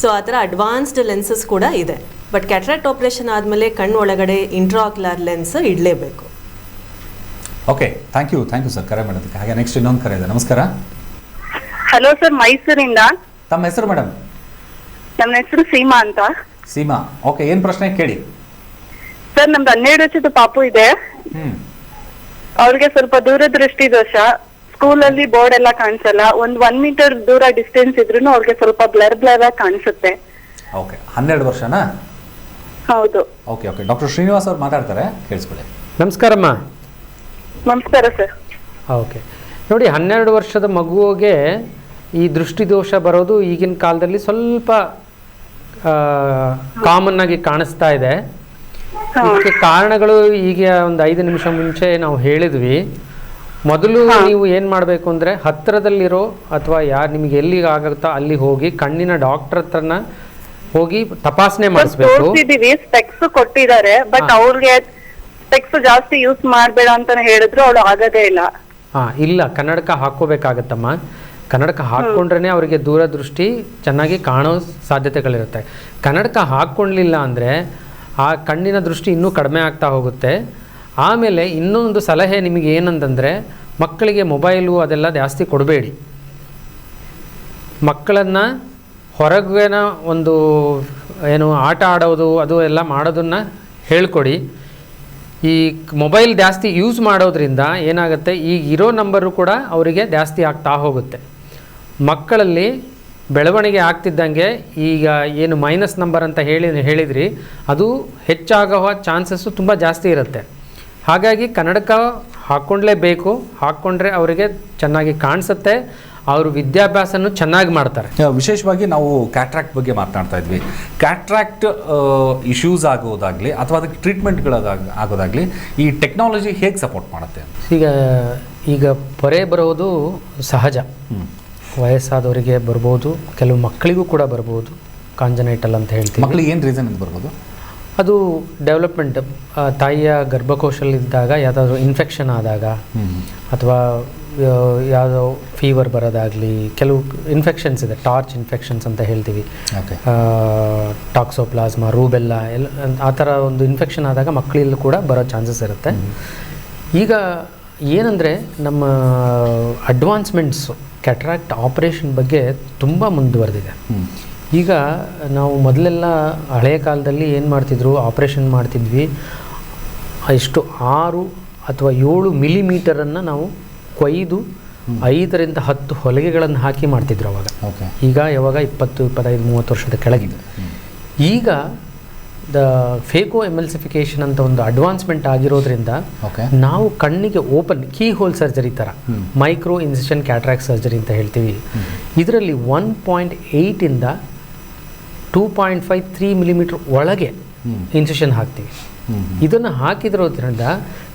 ಸೊ ಆ ಥರ ಅಡ್ವಾನ್ಸ್ಡ್ ಲೆನ್ಸಸ್ ಕೂಡ ಇದೆ. ಬಟ್ ಕ್ಯಾಟ್ರಾಕ್ಟ್ ಆಪ್ರೇಷನ್ ಆದಮೇಲೆ ಕಣ್ಣು ಒಳಗಡೆ intraocular lens ಇಡಲೇಬೇಕು. Okay thank you thank you sir ಕರೆ ಮಾಡೋದಕ್ಕೆ. ಹಾಗೆ ನೆಕ್ಸ್ಟ್ ಇನ್ನೊಂದು ಕರೆ ಇದೆ. ನಮಸ್ಕಾರ. ಹಲೋ ಸರ್ ಮೈಸೂರಿಂದ? ತಮ್ಮ ಹೆಸರು ಮೇಡಮ್ ನಮ್ಮ ಹೆಸರು ಸೀಮಾ ಅಂತ. ಸೀಮಾ. ಓಕೆ ಏನು ಪ್ರಶ್ನೆ? ಕೇಳಿ. ಸರ್ ನಮ್ದು ಹನ್ನೆರಡು ವರ್ಷದ ಪಾಪು ಇದೆ. ಹ್ಮ್. ಅವ್ರಿಗೆ ಸ್ವಲ್ಪ ದೂರದೃಷ್ಟಿ ದೋಷ ಸ್ಕೂಲಲ್ಲಿ ಬೋರ್ಡ್ ಎಲ್ಲ ಕಾಣಿಸಲ್ಲ. ಒಂದ್ ಒನ್ ಮೀಟರ್ ದೂರ ಡಿಸ್ಟೆನ್ಸ್ ಇದ್ರೂ ಅವ್ರಿಗೆ ಸ್ವಲ್ಪ ಬ್ಲರ್ ಬ್ಲರ್ ಆಗಿ ಕಾಣಿಸುತ್ತೆ. ಓಕೆ ಹನ್ನೆರಡು ವರ್ಷನಾ? ಹೌದು. ಓಕೆ ಓಕೆ ಡಾಕ್ಟರ್ ಶ್ರೀನಿವಾಸ್ ಅವ್ರು ಮಾತಾಡ್ತಾರೆ. ಕೇಳಿಸ್ಕೊಳ್ಳಿ. ನಮಸ್ಕಾರಮ್ಮ. ನಮಸ್ಕಾರ ಸರ್. ಓಕೆ. ನೋಡಿ ಹನ್ನೆರಡು ವರ್ಷದ ಮಗುವಿಗೆ ಈ ದೃಷ್ಟಿದೋಷ ಬರೋದು ಈಗಿನ ಕಾಲದಲ್ಲಿ ಸ್ವಲ್ಪ ಕಾಮನ್ ಆಗಿ ಕಾಣಿಸ್ತಾ ಇದೆ. ಇದಕ್ಕೆ ಕಾರಣಗಳು ಈಗ ಒಂದು ಐದು ನಿಮಿಷ ಮುಂಚೆ ನಾವು ಹೇಳಿದ್ವಿ. ಮೊದಲು ನೀವು ಏನು ಮಾಡಬೇಕು ಅಂದರೆ ಹತ್ತಿರದಲ್ಲಿರೋ ಅಥವಾ ಯಾರು ನಿಮಗೆ ಎಲ್ಲಿಗೆ ಆಗುತ್ತೋ ಅಲ್ಲಿ ಹೋಗಿ ಕಣ್ಣಿನ ಡಾಕ್ಟರ್ ಹತ್ರನ ಹೋಗಿ ತಪಾಸಣೆ ಮಾಡಿಸ್ಬೇಕು. ಕೊಟ್ಟಿದ್ದಾರೆ ಬಟ್ ಅವ್ರಿಗೆ ಸ್ಪೆಕ್ಸ್ ಜಾಸ್ತಿ ಯೂಸ್ ಮಾಡಬೇಡ ಅಂತಾನೆ ಹೇಳಿದ್ರು ಅವಳು ಆಗದೇ ಇಲ್ಲ. ಹಾ, ಇಲ್ಲ, ಕನ್ನಡಕ ಹಾಕೋಬೇಕಾಗತ್ತಮ್ಮ ಕನ್ನಡಕ ಹಾಕ್ಕೊಂಡ್ರೆ ಅವರಿಗೆ ದೂರದೃಷ್ಟಿ ಚೆನ್ನಾಗಿ ಕಾಣೋ ಸಾಧ್ಯತೆಗಳಿರುತ್ತೆ. ಕನ್ನಡಕ ಹಾಕ್ಕೊಳ್ಳಿಲ್ಲ ಅಂದರೆ ಆ ಕಣ್ಣಿನ ದೃಷ್ಟಿ ಇನ್ನೂ ಕಡಿಮೆ ಆಗ್ತಾ ಹೋಗುತ್ತೆ. ಆಮೇಲೆ ಇನ್ನೊಂದು ಸಲಹೆ ನಿಮಗೆ ಏನಂತಂದರೆ, ಮಕ್ಕಳಿಗೆ ಮೊಬೈಲು ಅದೆಲ್ಲ ಜಾಸ್ತಿ ಕೊಡಬೇಡಿ. ಮಕ್ಕಳನ್ನು ಹೊರಗೇನ ಒಂದು ಏನು ಆಟ ಆಡೋದು, ಅದು ಎಲ್ಲ ಮಾಡೋದನ್ನು ಹೇಳ್ಕೊಡಿ. ಈ ಮೊಬೈಲ್ ಜಾಸ್ತಿ ಯೂಸ್ ಮಾಡೋದ್ರಿಂದ ಏನಾಗುತ್ತೆ ಈಗ ಇರೋ ನಂಬರು ಕೂಡ ಅವರಿಗೆ ಜಾಸ್ತಿ ಆಗ್ತಾ ಹೋಗುತ್ತೆ. ಮಕ್ಕಳಲ್ಲಿ ಬೆಳವಣಿಗೆ ಆಗ್ತಿದ್ದಂಗೆ ಈಗ ಏನು ಮೈನಸ್ ನಂಬರ್ ಅಂತ ಹೇಳಿ, ಹೇಳಿದ್ರಿ, ಅದು ಹೆಚ್ಚಾಗೋ ಚಾನ್ಸಸ್ಸು ತುಂಬ ಜಾಸ್ತಿ ಇರುತ್ತೆ. ಹಾಗಾಗಿ ಕನ್ನಡಕ ಹಾಕ್ಕೊಂಡ್ಲೇಬೇಕು ಹಾಕ್ಕೊಂಡ್ರೆ ಅವರಿಗೆ ಚೆನ್ನಾಗಿ ಕಾಣಿಸುತ್ತೆ. ಅವರು ವಿದ್ಯಾಭ್ಯಾಸನೂ ಚೆನ್ನಾಗಿ ಮಾಡ್ತಾರೆ. ವಿಶೇಷವಾಗಿ ನಾವು ಕ್ಯಾಟ್ರಾಕ್ಟ್ ಬಗ್ಗೆ ಮಾತನಾಡ್ತಾ ಇದ್ವಿ. ಕ್ಯಾಟ್ರಾಕ್ಟ್ ಇಶ್ಯೂಸ್ ಆಗೋದಾಗ್ಲಿ ಅಥವಾ ಅದಕ್ಕೆ ಟ್ರೀಟ್ಮೆಂಟ್ಗಳಾಗ ಆಗೋದಾಗ್ಲಿ ಈ ಟೆಕ್ನಾಲಜಿ ಹೇಗೆ ಸಪೋರ್ಟ್ ಮಾಡುತ್ತೆ ಈಗ ಈಗ ಪೊರೆ ಬರೋದು ಸಹಜ. ವಯಸ್ಸಾದವರಿಗೆ ಬರ್ಬೋದು ಕೆಲವು ಮಕ್ಕಳಿಗೂ ಕೂಡ ಬರ್ಬೋದು ಕಾಂಜನೈಟಲ್ ಅಂತ ಹೇಳ್ತೀವಿ. ಮಕ್ಕಳಿಗೆ ಏನು ರೀಸನ್ ಅಂತ ಬರ್ಬೋದು? ಅದು ಡೆವಲಪ್ಮೆಂಟ್ ತಾಯಿಯ ಗರ್ಭಕೋಶಲ್ಲಿದ್ದಾಗ ಯಾವುದಾದ್ರೂ ಇನ್ಫೆಕ್ಷನ್ ಆದಾಗ ಅಥವಾ ಯಾವುದೋ ಫೀವರ್ ಬರೋದಾಗಲಿ ಕೆಲವು ಇನ್ಫೆಕ್ಷನ್ಸ್ ಇದೆ ಟಾರ್ಚ್ ಇನ್ಫೆಕ್ಷನ್ಸ್ ಅಂತ ಹೇಳ್ತೀವಿ. ಟಾಕ್ಸೋಪ್ಲಾಸ್ಮಾ ರೂಬೆಲ್ಲ ಎಲ್ಲ ಆ ಥರ ಒಂದು ಇನ್ಫೆಕ್ಷನ್ ಆದಾಗ ಮಕ್ಕಳಲ್ಲೂ ಕೂಡ ಬರೋ ಚಾನ್ಸಸ್ ಇರುತ್ತೆ. ಈಗ ಏನಂದರೆ ನಮ್ಮ ಅಡ್ವಾನ್ಸ್ಮೆಂಟ್ಸು ಕ್ಯಾಟ್ರಾಕ್ಟ್ ಆಪರೇಷನ್ ಬಗ್ಗೆ ತುಂಬ ಮುಂದುವರೆದಿದೆ. ಈಗ ನಾವು ಮೊದಲೆಲ್ಲ ಹಳೆಯ ಕಾಲದಲ್ಲಿ ಏನು ಮಾಡ್ತಿದ್ರು ಆಪರೇಷನ್ ಮಾಡ್ತಿದ್ವಿ. ಎಷ್ಟು ಆರು ಅಥವಾ ಏಳು ಮಿಲಿಮೀಟರನ್ನು ನಾವು ಕೊಯ್ದು ಐದರಿಂದ ಹತ್ತು ಹೊಲಿಗೆಗಳನ್ನು ಹಾಕಿ ಮಾಡ್ತಿದ್ರು ಅವಾಗ. ಓಕೆ ಈಗ ಯಾವಾಗ ಇಪ್ಪತ್ತು ಇಪ್ಪತ್ತೈದು ಮೂವತ್ತು ವರ್ಷದ ಕೆಳಗಿದೆ. ಈಗ ದ ಫೇಕೋ ಎಮಲ್ಸಿಫಿಕೇಶನ್ ಅಂತ ಒಂದು ಅಡ್ವಾನ್ಸ್ಮೆಂಟ್ ಆಗಿರೋದ್ರಿಂದ ನಾವು ಕಣ್ಣಿಗೆ ಓಪನ್ ಕೀ ಹೋಲ್ ಸರ್ಜರಿ ಥರ ಮೈಕ್ರೋ ಇನ್ಸಿಷನ್ ಕ್ಯಾಟ್ರಾಕ್ ಸರ್ಜರಿ ಅಂತ ಹೇಳ್ತೀವಿ. ಇದರಲ್ಲಿ one point ಏಯ್ಟಿಂದ two point five three millimetre ಒಳಗೆ ಇನ್ಸಿಷನ್ ಹಾಕ್ತೀವಿ. ಇದನ್ನು ಹಾಕಿದ್ರೋದ್ರಿಂದ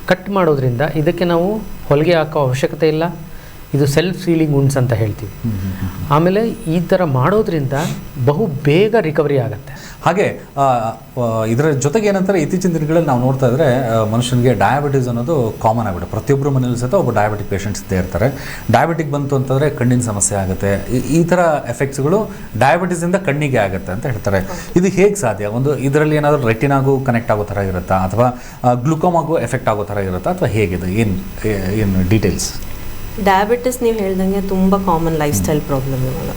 ಕಟ್ ಮಾಡೋದ್ರಿಂದ ಇದಕ್ಕೆ ನಾವು ಹೊಲಿಗೆ ಹಾಕೋ ಅವಶ್ಯಕತೆ ಇಲ್ಲ. ಇದು ಸೆಲ್ಫ್ ಸೀಲಿಂಗ್ ಉಂಡ್ಸ್ ಅಂತ ಹೇಳ್ತೀವಿ. ಆಮೇಲೆ ಈ ಥರ ಮಾಡೋದ್ರಿಂದ ಬಹು ಬೇಗ ರಿಕವರಿ ಆಗುತ್ತೆ. ಹಾಗೆ ಇದರ ಜೊತೆಗೆ ಏನಂತಾರೆ ಇತ್ತೀಚಿನ ದಿನಗಳಲ್ಲಿ ನಾವು ನೋಡ್ತಾ ಇದ್ರೆ ಮನುಷ್ಯನಿಗೆ ಡಯಾಬಿಟಿಸ್ ಅನ್ನೋದು ಕಾಮನ್ ಆಗಿಬಿಟ್ಟು ಪ್ರತಿಯೊಬ್ಬರು ಮನೇಲಿ ಸಹಿತ ಒಬ್ಬ ಡಯಾಬಿಟಿಕ್ ಪೇಷಂಟ್ಸ್ ಇದ್ದೇ ಇರ್ತಾರೆ. ಡಯಾಬಿಟಿಕ್ ಬಂತು ಅಂತಂದರೆ ಕಣ್ಣಿನ ಸಮಸ್ಯೆ ಆಗುತ್ತೆ. ಈ- ಈ ಥರ ಎಫೆಕ್ಟ್ಸ್ಗಳು ಡಯಾಬಿಟೀಸಿಂದ ಕಣ್ಣಿಗೆ ಆಗುತ್ತೆ ಅಂತ ಹೇಳ್ತಾರೆ. ಇದು ಹೇಗೆ ಸಾಧ್ಯ? ಒಂದು ಇದರಲ್ಲಿ ಏನಾದರೂ ರೆಟಿನಾಗೂ ಕನೆಕ್ಟ್ ಆಗೋ ಥರ ಇರುತ್ತಾ? ಅಥವಾ ಗ್ಲುಕೋಮಾಗೂ ಎಫೆಕ್ಟ್ ಆಗೋ ಥರ ಇರುತ್ತಾ? ಅಥವಾ ಹೇಗಿದೆ? ಏನು ಏನು ಡೀಟೇಲ್ಸ್ ಡಯಾಬಿಟಿಸ್ ನೀವು ಹೇಳ್ದಂಗೆ ತುಂಬ ಕಾಮನ್ ಲೈಫ್ ಸ್ಟೈಲ್ ಪ್ರಾಬ್ಲಮ್ ಇವಾಗ.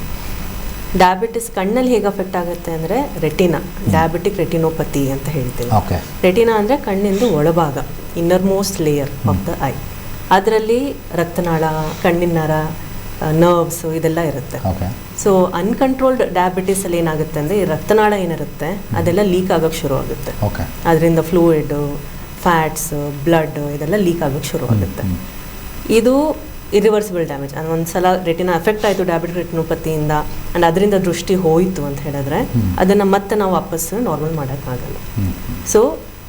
ಡಯಾಬಿಟಿಸ್ ಕಣ್ಣಲ್ಲಿ ಹೇಗೆ ಅಫೆಕ್ಟ್ ಆಗುತ್ತೆ ಅಂದರೆ ರೆಟಿನಾ ಡಯಾಬಿಟಿಕ್ ರೆಟಿನೋಪತಿ ಅಂತ ಹೇಳ್ತೀವಿ. ರೆಟಿನಾ ಅಂದರೆ ಕಣ್ಣಿಂದು ಒಳಭಾಗ innermost layer of the eye ಅದರಲ್ಲಿ ರಕ್ತನಾಳ ಕಣ್ಣಿನ ನರ ನರ್ವ್ಸ್ ಇದೆಲ್ಲ ಇರುತ್ತೆ. ಸೊ ಅನ್ಕಂಟ್ರೋಲ್ಡ್ ಡಯಾಬಿಟಿಸಲ್ಲಿ ಏನಾಗುತ್ತೆ ಅಂದರೆ ಈ ರಕ್ತನಾಳ ಏನಿರುತ್ತೆ ಅದೆಲ್ಲ ಲೀಕ್ ಆಗೋಕ್ಕೆ ಶುರು ಆಗುತ್ತೆ. ಅದರಿಂದ ಫ್ಲೂಯಿಡ್ ಫ್ಯಾಟ್ಸ್ ಬ್ಲಡ್ ಇದೆಲ್ಲ ಲೀಕ್ ಆಗೋಕ್ಕೆ ಶುರು ಆಗುತ್ತೆ. ಇದು ಇರಿವರ್ಸಿಬಲ್ ಡ್ಯಾಮೇಜ್ ಅಂದ್ರೆ ಒಂದು ಸಲ ರೆಟಿನ ಎಫೆಕ್ಟ್ ಆಯಿತು ಡಯಾಬಿಟಿಕ್ ರೆಟಿನೋಪತಿಯಿಂದ ಆ್ಯಂಡ್ ಅದರಿಂದ ದೃಷ್ಟಿ ಹೋಯಿತು ಅಂತ ಹೇಳಿದ್ರೆ ಅದನ್ನು ಮತ್ತೆ ನಾವು ವಾಪಸ್ ನಾರ್ಮಲ್ ಮಾಡೋಕ್ಕಾಗಲ್ಲ. ಸೊ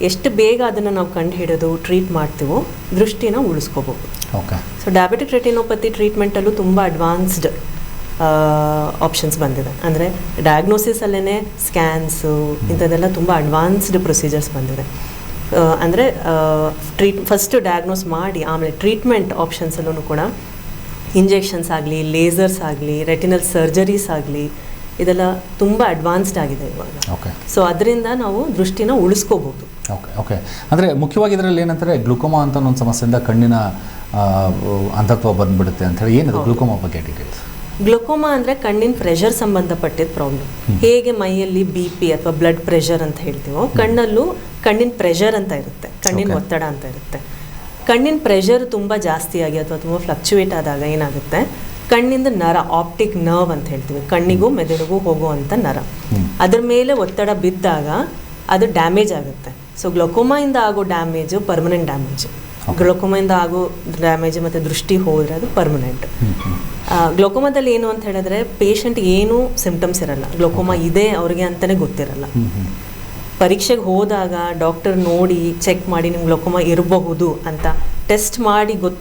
ಎಷ್ಟು ಬೇಗ ಅದನ್ನು ನಾವು ಕಂಡು ಹಿಡಿದು ಟ್ರೀಟ್ ಮಾಡ್ತೀವೋ ದೃಷ್ಟಿನ ಉಳಿಸ್ಕೋಬೋದು ಓಕೆ ಸೊ ಡಯಾಬಿಟಿಕ್ ರೆಟಿನೋಪತಿ ಟ್ರೀಟ್ಮೆಂಟಲ್ಲೂ ತುಂಬ ಅಡ್ವಾನ್ಸ್ಡ್ ಆಪ್ಷನ್ಸ್ ಬಂದಿದೆ. ಅಂದರೆ ಡಯಾಗ್ನೋಸಿಸಲ್ಲೇ ಸ್ಕ್ಯಾನ್ಸು ಇಂಥದ್ದೆಲ್ಲ ತುಂಬ ಅಡ್ವಾನ್ಸ್ಡ್ ಪ್ರೊಸೀಜರ್ಸ್ ಬಂದಿದೆ. ಅಂದರೆ ಟ್ರೀಟ್ ಫಸ್ಟ್ ಡಯಾಗ್ನೋಸ್ ಮಾಡಿ ಆಮೇಲೆ ಟ್ರೀಟ್ಮೆಂಟ್ ಆಪ್ಷನ್ಸಲ್ಲೂ ಕೂಡ ಇಂಜೆಕ್ಷನ್ಸ್ ಆಗಲಿ ಲೇಸರ್ಸ್ ಆಗಲಿ ರೆಟಿನಲ್ ಸರ್ಜರೀಸ್ ಆಗಲಿ ಇದೆಲ್ಲ ತುಂಬ ಅಡ್ವಾನ್ಸ್ಡ್ ಆಗಿದೆ ಇವಾಗ. ಓಕೆ ಸೊ ಅದರಿಂದ ನಾವು ದೃಷ್ಟಿನ ಉಳಿಸ್ಕೋಬೋದು ಓಕೆ ಓಕೆ ಅಂದರೆ ಮುಖ್ಯವಾಗಿ ಇದರಲ್ಲಿ ಏನಂತಾರೆ ಗ್ಲುಕೋಮಾ ಅಂತ ಒಂದು ಸಮಸ್ಯೆಯಿಂದ ಕಣ್ಣಿನ ಅಂತತ್ವ ಅಂಧತ್ವ ಬಂದ್ಬಿಡುತ್ತೆ ಅಂತ ಹೇಳಿ ಏನಿದೆ ಗ್ಲುಕೋಮಾ ಬಗ್ಗೆ ಡೀಟೇಲ್ಸ್ ಗ್ಲುಕೋಮಾ ಅಂದರೆ ಕಣ್ಣಿನ ಪ್ರೆಷರ್ ಸಂಬಂಧಪಟ್ಟಿದ್ದ ಪ್ರಾಬ್ಲಮ್ ಹೇಗೆ ಮೈಯಲ್ಲಿ ಬಿ ಪಿ ಅಥವಾ ಬ್ಲಡ್ ಪ್ರೆಷರ್ ಅಂತ ಹೇಳ್ತೀವೋ ಕಣ್ಣಲ್ಲೂ ಕಣ್ಣಿನ ಪ್ರೆಷರ್ ಅಂತ ಇರುತ್ತೆ ಕಣ್ಣಿನ ಒತ್ತಡ ಅಂತ ಇರುತ್ತೆ. ಕಣ್ಣಿನ ಪ್ರೆಷರ್ ತುಂಬ ಜಾಸ್ತಿ ಆಗಿ ಅಥವಾ ತುಂಬ ಫ್ಲಕ್ಚುಯೇಟ್ ಆದಾಗ ಏನಾಗುತ್ತೆ? ಕಣ್ಣಿಂದ ನರ ಆಪ್ಟಿಕ್ ನರ್ವ್ ಅಂತ ಹೇಳ್ತೀವಿ ಕಣ್ಣಿಗೂ ಮೆದುಳಿಗೂ ಹೋಗುವಂಥ ನರ. ಅದ್ರ ಮೇಲೆ ಒತ್ತಡ ಬಿದ್ದಾಗ ಅದು ಡ್ಯಾಮೇಜ್ ಆಗುತ್ತೆ. ಸೊ ಗ್ಲೊಕೋಮಾಯಿಂದ ಆಗೋ ಡ್ಯಾಮೇಜು ಪರ್ಮನೆಂಟ್ ಡ್ಯಾಮೇಜ್ ಗ್ಲೊಕೋಮಾಯಿಂದ ಆಗೋ ಡ್ಯಾಮೇಜ್ ಮತ್ತು ದೃಷ್ಟಿ ಹೋದರೆ ಅದು ಪರ್ಮನೆಂಟ್ ಗ್ಲೋಕೋಮಾದಲ್ಲಿ ಏನು ಅಂತ ಹೇಳಿದ್ರೆ ಪೇಷಂಟ್ ಏನೂ ಸಿಂಪ್ಟಮ್ಸ್ ಇರಲ್ಲ. ಗ್ಲೋಕೋಮಾ ಇದೆ ಅವ್ರಿಗೆ ಅಂತಲೇ ಗೊತ್ತಿರಲ್ಲ. ಪರೀಕ್ಷೆಗೆ ಹೋದಾಗ ಡಾಕ್ಟರ್ ನೋಡಿ ಚೆಕ್ ಮಾಡಿ ನಿಮ್ಗೆ ಗ್ಲೋಕೋಮಾ ಇರಬಹುದು ಅಂತ ಟೆಸ್ಟ್ ಮಾಡಿ ಗೊತ್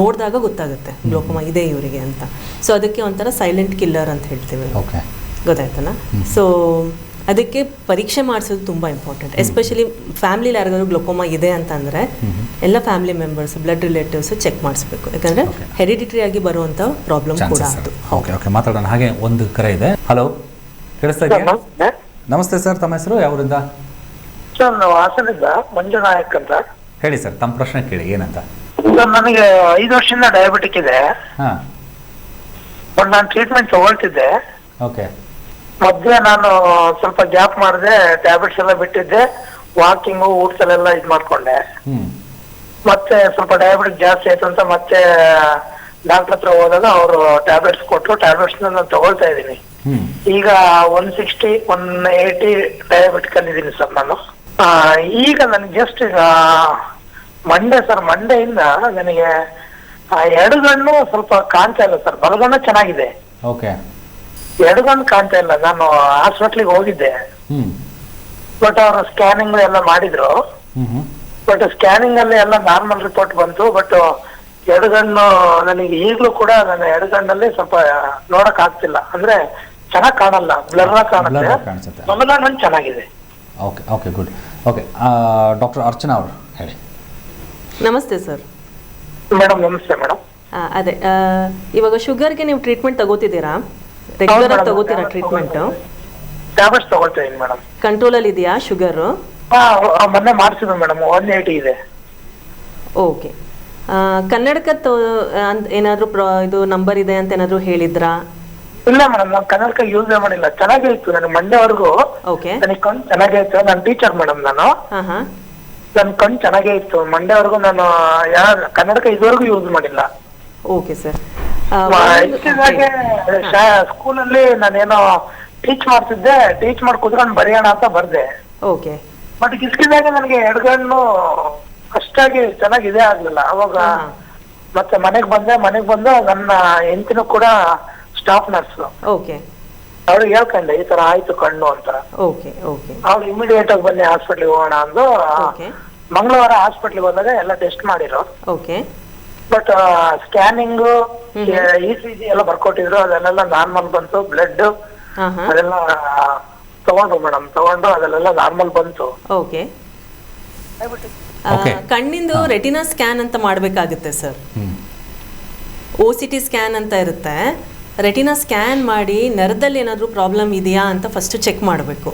ನೋಡಿದಾಗ ಗೊತ್ತಾಗುತ್ತೆ ಗ್ಲೋಕೋಮಾ ಇದೆ ಇವರಿಗೆ ಅಂತ. ಸೊ ಅದಕ್ಕೆ ಒಂಥರ ಸೈಲೆಂಟ್ ಕಿಲ್ಲರ್ ಅಂತ ಹೇಳ್ತೀವಿ ಗೊತ್ತಾಯ್ತಲ್ಲ ಸೊ ಅದಕ್ಕೆ ಪರೀಕ್ಷೆ ಮಾಡಿಸೋದು ತುಂಬ ಇಂಪಾರ್ಟೆಂಟ್ ಎಸ್ಪೆಷಲಿ ಫ್ಯಾಮಿಲಿ ಯಾರಿಗಾದ್ರು ಗ್ಲೋಕೋಮಾ ಇದೆ ಅಂತಂದರೆ ಎಲ್ಲ family members blood relatives check ಮಾಡಿಸ್ಬೇಕು. ಯಾಕಂದರೆ. ಹೆರಿಡಿಟರಿ ಆಗಿ ಬರುವಂಥ ಪ್ರಾಬ್ಲಮ್ ಕೂಡ ಅದು. ಓಕೆ ಓಕೆ ಮಾತಾಡೋಣ. ಹಾಗೆ ಒಂದು ಕರೆ ಇದೆ. ಹಲೋ ಕೇಳಿಸ್ತಾ ಇದೆಯಾ? ನಮಸ್ತೆ. ಸರ್. ತಮ್ಮ ಹೆಸರು? ಯಾವರಿಂದ? ಸರ್ ನಾವು ಹಾಸನದಿಂದ ಮಂಜುನಾಯಕ್ ಅಂತ. ಹೇಳಿ ಸರ್. ತಮ್ಮ ಪ್ರಶ್ನೆ ಕೇಳಿ. ಏನಂತ? ಸರ್ ನನಗೆ ಐದು ವರ್ಷದಿಂದ ಡಯಾಬಿಟಿಕ್ ಇದೆ. ಹಾಂ. ಬಟ್ ನಾನು ಟ್ರೀಟ್ಮೆಂಟ್ ತಗೊಳ್ತಿದ್ದೆ. ಓಕೆ ಮಧ್ಯೆ ನಾನು ಸ್ವಲ್ಪ ಗ್ಯಾಪ್ ಮಾಡಿದೆ ಟ್ಯಾಬ್ಲೆಟ್ಸ್ ಎಲ್ಲ ಬಿಟ್ಟಿದ್ದೆ ವಾಕಿಂಗು ಎಲ್ಲ ಇದು ಮಾಡ್ಕೊಂಡೆ. ಮತ್ತೆ ಸ್ವಲ್ಪ ಡಯಾಬಿಟಿಕ್ ಜಾಸ್ತಿ ಆಯ್ತು ಅಂತ ಮತ್ತೆ ಡಾಕ್ಟರ್ ಹತ್ರ ಹೋದಾಗ ಅವರು ಟ್ಯಾಬ್ಲೆಟ್ಸ್ ಕೊಟ್ಟರು ಟ್ಯಾಬ್ಲೆಟ್ಸ್ ನಾನು ತಗೊಳ್ತಾ ಇದ್ದೀನಿ. ಈಗ one sixty one eighty diabetic ಅಲ್ಲಿ ಇದ್ದೀನಿ ಸರ್ ನಾನು. ಈಗ ನನಗೆ ಜಸ್ಟ್ ಈಗ ಮಂಡೆ ಸರ್ ಮಂಡೆಯಿಂದ ನನಗೆ ಎರಡು ಗಣ್ಣು ಸ್ವಲ್ಪ ಕಾಣ್ತಾ ಇಲ್ಲ ಸರ್ ಬಲಗಣ್ಣು ಚೆನ್ನಾಗಿದೆ. ಓಕೆ ಎಡಗಣ್ಣು ಕಾಣ್ತಾ ಇಲ್ಲ. ನಾನು ಹಾಸ್ಪಿಟ್ಲಿಗೆ ಹೋಗಿದ್ದೆ. ಬಟ್ ಅವರು ಸ್ಕ್ಯಾನಿಂಗ್ ಎಲ್ಲ ಮಾಡಿದ್ರು. ಬಟ್ ಸ್ಕ್ಯಾನಿಂಗ್ ಅಲ್ಲಿ ಎಲ್ಲ ನಾರ್ಮಲ್ ರಿಪೋರ್ಟ್ ಬಂತು. ಬಟ್ ಎಡಗಣ್ಣು ನನಗೆ ಈಗಲೂ ಕೂಡ ನನ್ನ ಎಡಗಣ್ಣಲ್ಲಿ ಸ್ವಲ್ಪ ನೋಡಕ್ ಆಗ್ತಿಲ್ಲ. ಅಂದ್ರೆ ಚೆನ್ನಾಗ್ ಕಾಣಲ್ಲ. ಬ್ಲರ್ Blur ಕಾಣುತ್ತೆ. ಆಗ್ ಕಾಣಿಸುತ್ತೆ. ಬಲಗಣ್ಣು ಚೆನ್ನಾಗಿದೆ. Okay okay good okay doctor Archana ಅವರು ಹೇಳಿ. ನಮಸ್ತೆ ಸರ್. ಮೇಡಮ್ ನಮಸ್ತೆ ಮೇಡಮ್. ಅದೇ ಆ, ಇವಾಗ ಶುಗರ್ಗೆ ನೀವು ಟ್ರೀಟ್ಮೆಂಟ್ ತಗೋತಿದ್ದೀರಾ? ರೆಗ್ಯುಲರ್ ಆಗಿ ತಗೋತೀರಾ ಟ್ರೀಟ್ಮೆಂಟ್ ಟ್ಯಾಬ್ಲೆಟ್ಸ್ ತಗೋಳ್ತೀನಿ ಮೇಡಮ್. ಕಂಟ್ರೋಲ್ ಅಲ್ಲಿ ಇದೆಯಾ ಶುಗರ್ ಮೊನ್ನೆ ಮಾಡಿಸಿದ್ರು ಮೇಡಮ್ ಒನ್ ಏಯ್ಟಿ ಇದೆ. ಓಕೆ ಕನ್ನಡಕ ಏನಾದ್ರು ಪ್ರಾ ಇದು ನಂಬರ್ ಇದೆ ಅಂತ ಏನಾದ್ರು ಹೇಳಿದ್ರಾ? ಇಲ್ಲ ಮೇಡಮ್ ನಾನು ಕನ್ನಡಕ ಯೂಸ್ ಮಾಡಿಲ್ಲ. ಚೆನ್ನಾಗೇ ಇತ್ತು ನನಗೆ ಮಂಡೆವರೆಗೂ ಓಕೆ ನನಗೆ ಕಣ್ಣು ಚೆನ್ನಾಗೇ ಇತ್ತು ನಾನು ಟೀಚರ್ ಮೇಡಮ್ ನಾನು. ನನ್ನ ಹಾಂ. ನನ್ ಕಣ್ ಚೆನ್ನಾಗೇ ಇತ್ತು ಮಂಡ್ಯವರೆಗೂ ನಾನು ಯಾರ ಕನ್ನಡಕ ಇದುವರೆಗೂ ಯೂಸ್ ಮಾಡಿಲ್ಲ. ಓಕೆ ಸರ್ ಸ್ಕೂಲಲ್ಲಿ ನಾನೇನೋ ಟೀಚ್ ಮಾಡ್ತಿದ್ದೆ ಟೀಚ್ ಮಾಡಿ ಕುತ್ಕೊಂಡು ಬರೆಯೋಣ ಅಂತ ಬರ್ದೆ. ಓಕೆ ಬಟ್ ಕಿಸ್ಕಿದಾಗ ನನಗೆ ಎಡಗಣ್ಣು ಅಷ್ಟಾಗಿ ಚೆನ್ನಾಗಿ ಇದೇ ಆಗ್ಲಿಲ್ಲ. ಅವಾಗ. ಮತ್ತೆ ಮನೆಗ್ ಬಂದೆ ಮನೆಗ್ ಬಂದು ನನ್ನ ಹೆಂಡತಿನೂ ಕೂಡ ಸ್ಟಾಫ್ ನರ್ಸ್ ಓಕೆ ಅವ್ರಿಗೆ ಹೇಳ್ಕೊಂಡೆ ಈ ತರ ಆಯ್ತು ಕಣ್ಣು ಅಂತ. ಓಕೆ ಓಕೆ ಅವ್ರು ಇಮಿಡಿಯೇಟ್ ಆಗಿ ಬನ್ನಿ ಹಾಸ್ಪಿಟ್ಲಿಗೆ ಹೋಗೋಣ ಅಂದು. ಮಂಗಳವಾರ ಹಾಸ್ಪಿಟ್ಲಿಗೆ ಹೋದಾಗ ಎಲ್ಲ ಟೆಸ್ಟ್ ಮಾಡಿರೋ. Okay but scanning E C G ಎಲ್ಲ ಬರ್ಕೊಟ್ಟಿದ್ರು ಅದನ್ನೆಲ್ಲ ನಾರ್ಮಲ್ ಬಂತು ಬ್ಲಡ್ ಹಾಂ ಅದೆಲ್ಲ ತಗೊಂಡ್ರು ಮೇಡಮ್ ತಗೊಂಡು ಅದೆಲ್ಲ ನಾರ್ಮಲ್ ಬಂತು. ಓಕೆ. ಕಣ್ಣಿಂದು ರೆಟಿನಾ ಸ್ಕ್ಯಾನ್ ಅಂತ ಮಾಡಬೇಕಾಗುತ್ತೆ sir O O C T scan ಅಂತ ಇರುತ್ತೆ. ರೆಟಿನಾ ಸ್ಕ್ಯಾನ್ ಮಾಡಿ ನರದಲ್ಲಿ ಏನಾದರೂ ಪ್ರಾಬ್ಲಮ್ ಇದೆಯಾ ಅಂತ ಫಸ್ಟ್ ಚೆಕ್ ಮಾಡಬೇಕು.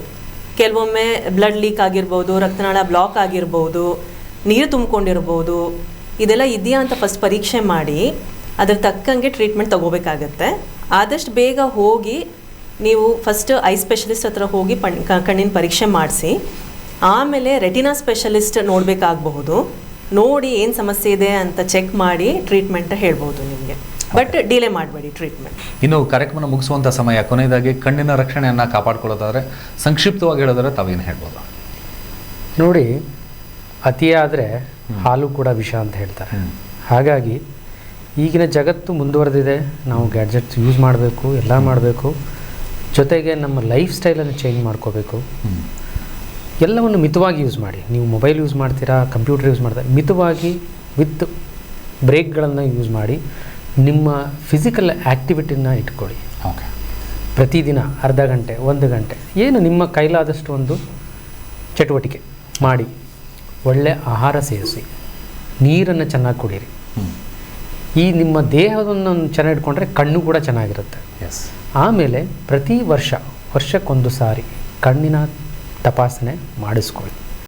ಕೆಲವೊಮ್ಮೆ ಬ್ಲಡ್ ಲೀಕ್ ಆಗಿರ್ಬೋದು ರಕ್ತನಾಳ ಬ್ಲಾಕ್ ಆಗಿರ್ಬೋದು ನೀರು ತುಂಬಿಕೊಂಡಿರ್ಬೋದು ಇದೆಲ್ಲ ಇದೆಯಾ ಅಂತ ಫಸ್ಟ್ ಪರೀಕ್ಷೆ ಮಾಡಿ ಅದ್ರ ತಕ್ಕಂಗೆ ಟ್ರೀಟ್ಮೆಂಟ್ ತಗೋಬೇಕಾಗತ್ತೆ. ಆದಷ್ಟು ಬೇಗ ಹೋಗಿ ನೀವು ಫಸ್ಟ್ ಐ ಸ್ಪೆಷಲಿಸ್ಟ್ ಹತ್ರ ಹೋಗಿ ಪಣ್ ಕಣ್ಣಿನ ಪರೀಕ್ಷೆ ಮಾಡಿಸಿ. ಆಮೇಲೆ ರೆಟಿನಾ ಸ್ಪೆಷಲಿಸ್ಟ್ ನೋಡಬೇಕಾಗಬಹುದು. ನೋಡಿ ಏನು ಸಮಸ್ಯೆ ಇದೆ ಅಂತ ಚೆಕ್ ಮಾಡಿ ಟ್ರೀಟ್ಮೆಂಟ್ ಹೇಳ್ಬೋದು ನಿಮಗೆ. ಬಟ್ ಡಿಲೇ ಮಾಡಬೇಡಿ ಟ್ರೀಟ್ಮೆಂಟ್ ಇನ್ನು ಕಾರ್ಯಕ್ರಮ ಮುಗಿಸುವಂಥ ಸಮಯ ಕೊನೆಯದಾಗಿ ಕಣ್ಣಿನ ರಕ್ಷಣೆಯನ್ನು ಕಾಪಾಡ್ಕೊಳ್ಳೋದಾದ್ರೆ ಸಂಕ್ಷಿಪ್ತವಾಗಿ ಹೇಳೋದಾದ್ರೆ ತಾವೇನು ಹೇಳ್ಬೋದು? ನೋಡಿ ಅತಿಯಾದರೆ ಹಾಲು ಕೂಡ ವಿಷ ಅಂತ ಹೇಳ್ತಾರೆ. ಹಾಗಾಗಿ ಈಗಿನ ಜಗತ್ತು ಮುಂದುವರೆದಿದೆ. ನಾವು ಗ್ಯಾಡ್ಜೆಟ್ಸ್ ಯೂಸ್ ಮಾಡಬೇಕು ಎಲ್ಲ ಮಾಡಬೇಕು. ಜೊತೆಗೆ ನಮ್ಮ ಲೈಫ್ ಸ್ಟೈಲನ್ನು ಚೇಂಜ್ ಮಾಡ್ಕೋಬೇಕು. ಎಲ್ಲವನ್ನು ಮಿತವಾಗಿ ಯೂಸ್ ಮಾಡಿ. ನೀವು ಮೊಬೈಲ್ ಯೂಸ್ ಮಾಡ್ತೀರಾ ಕಂಪ್ಯೂಟರ್ ಯೂಸ್ ಮಾಡ್ತೀರಾ ಮಿತವಾಗಿ ವಿತ್ ಬ್ರೇಕ್ಗಳನ್ನು ಯೂಸ್ ಮಾಡಿ ನಿಮ್ಮ ಫಿಸಿಕಲ್ ಆ್ಯಕ್ಟಿವಿಟಿನ ಇಟ್ಕೊಳ್ಳಿ. ಓಕೆ. ಪ್ರತಿದಿನ ಅರ್ಧ ಗಂಟೆ ಒಂದು ಗಂಟೆ ಏನು ನಿಮ್ಮ ಕೈಲಾದಷ್ಟು ಒಂದು ಚಟುವಟಿಕೆ ಮಾಡಿ. ಒಳ್ಳೆಯ ಆಹಾರ ಸೇವಿಸಿ ನೀರನ್ನು ಚೆನ್ನಾಗಿ ಕುಡೀರಿ. ಈ ನಿಮ್ಮ ದೇಹವನ್ನು ಚೆನ್ನಾಗಿ ಇಟ್ಕೊಂಡ್ರೆ ಕಣ್ಣು ಕೂಡ ಚೆನ್ನಾಗಿರುತ್ತೆ. ಎಸ್ ಆಮೇಲೆ ಪ್ರತಿ ವರ್ಷ ವರ್ಷಕ್ಕೊಂದು ಸಾರಿ ಕಣ್ಣಿನ ತಪಾಸಣೆ ಮಾಡಿಸ್ಕೊಳ್ಳಿ.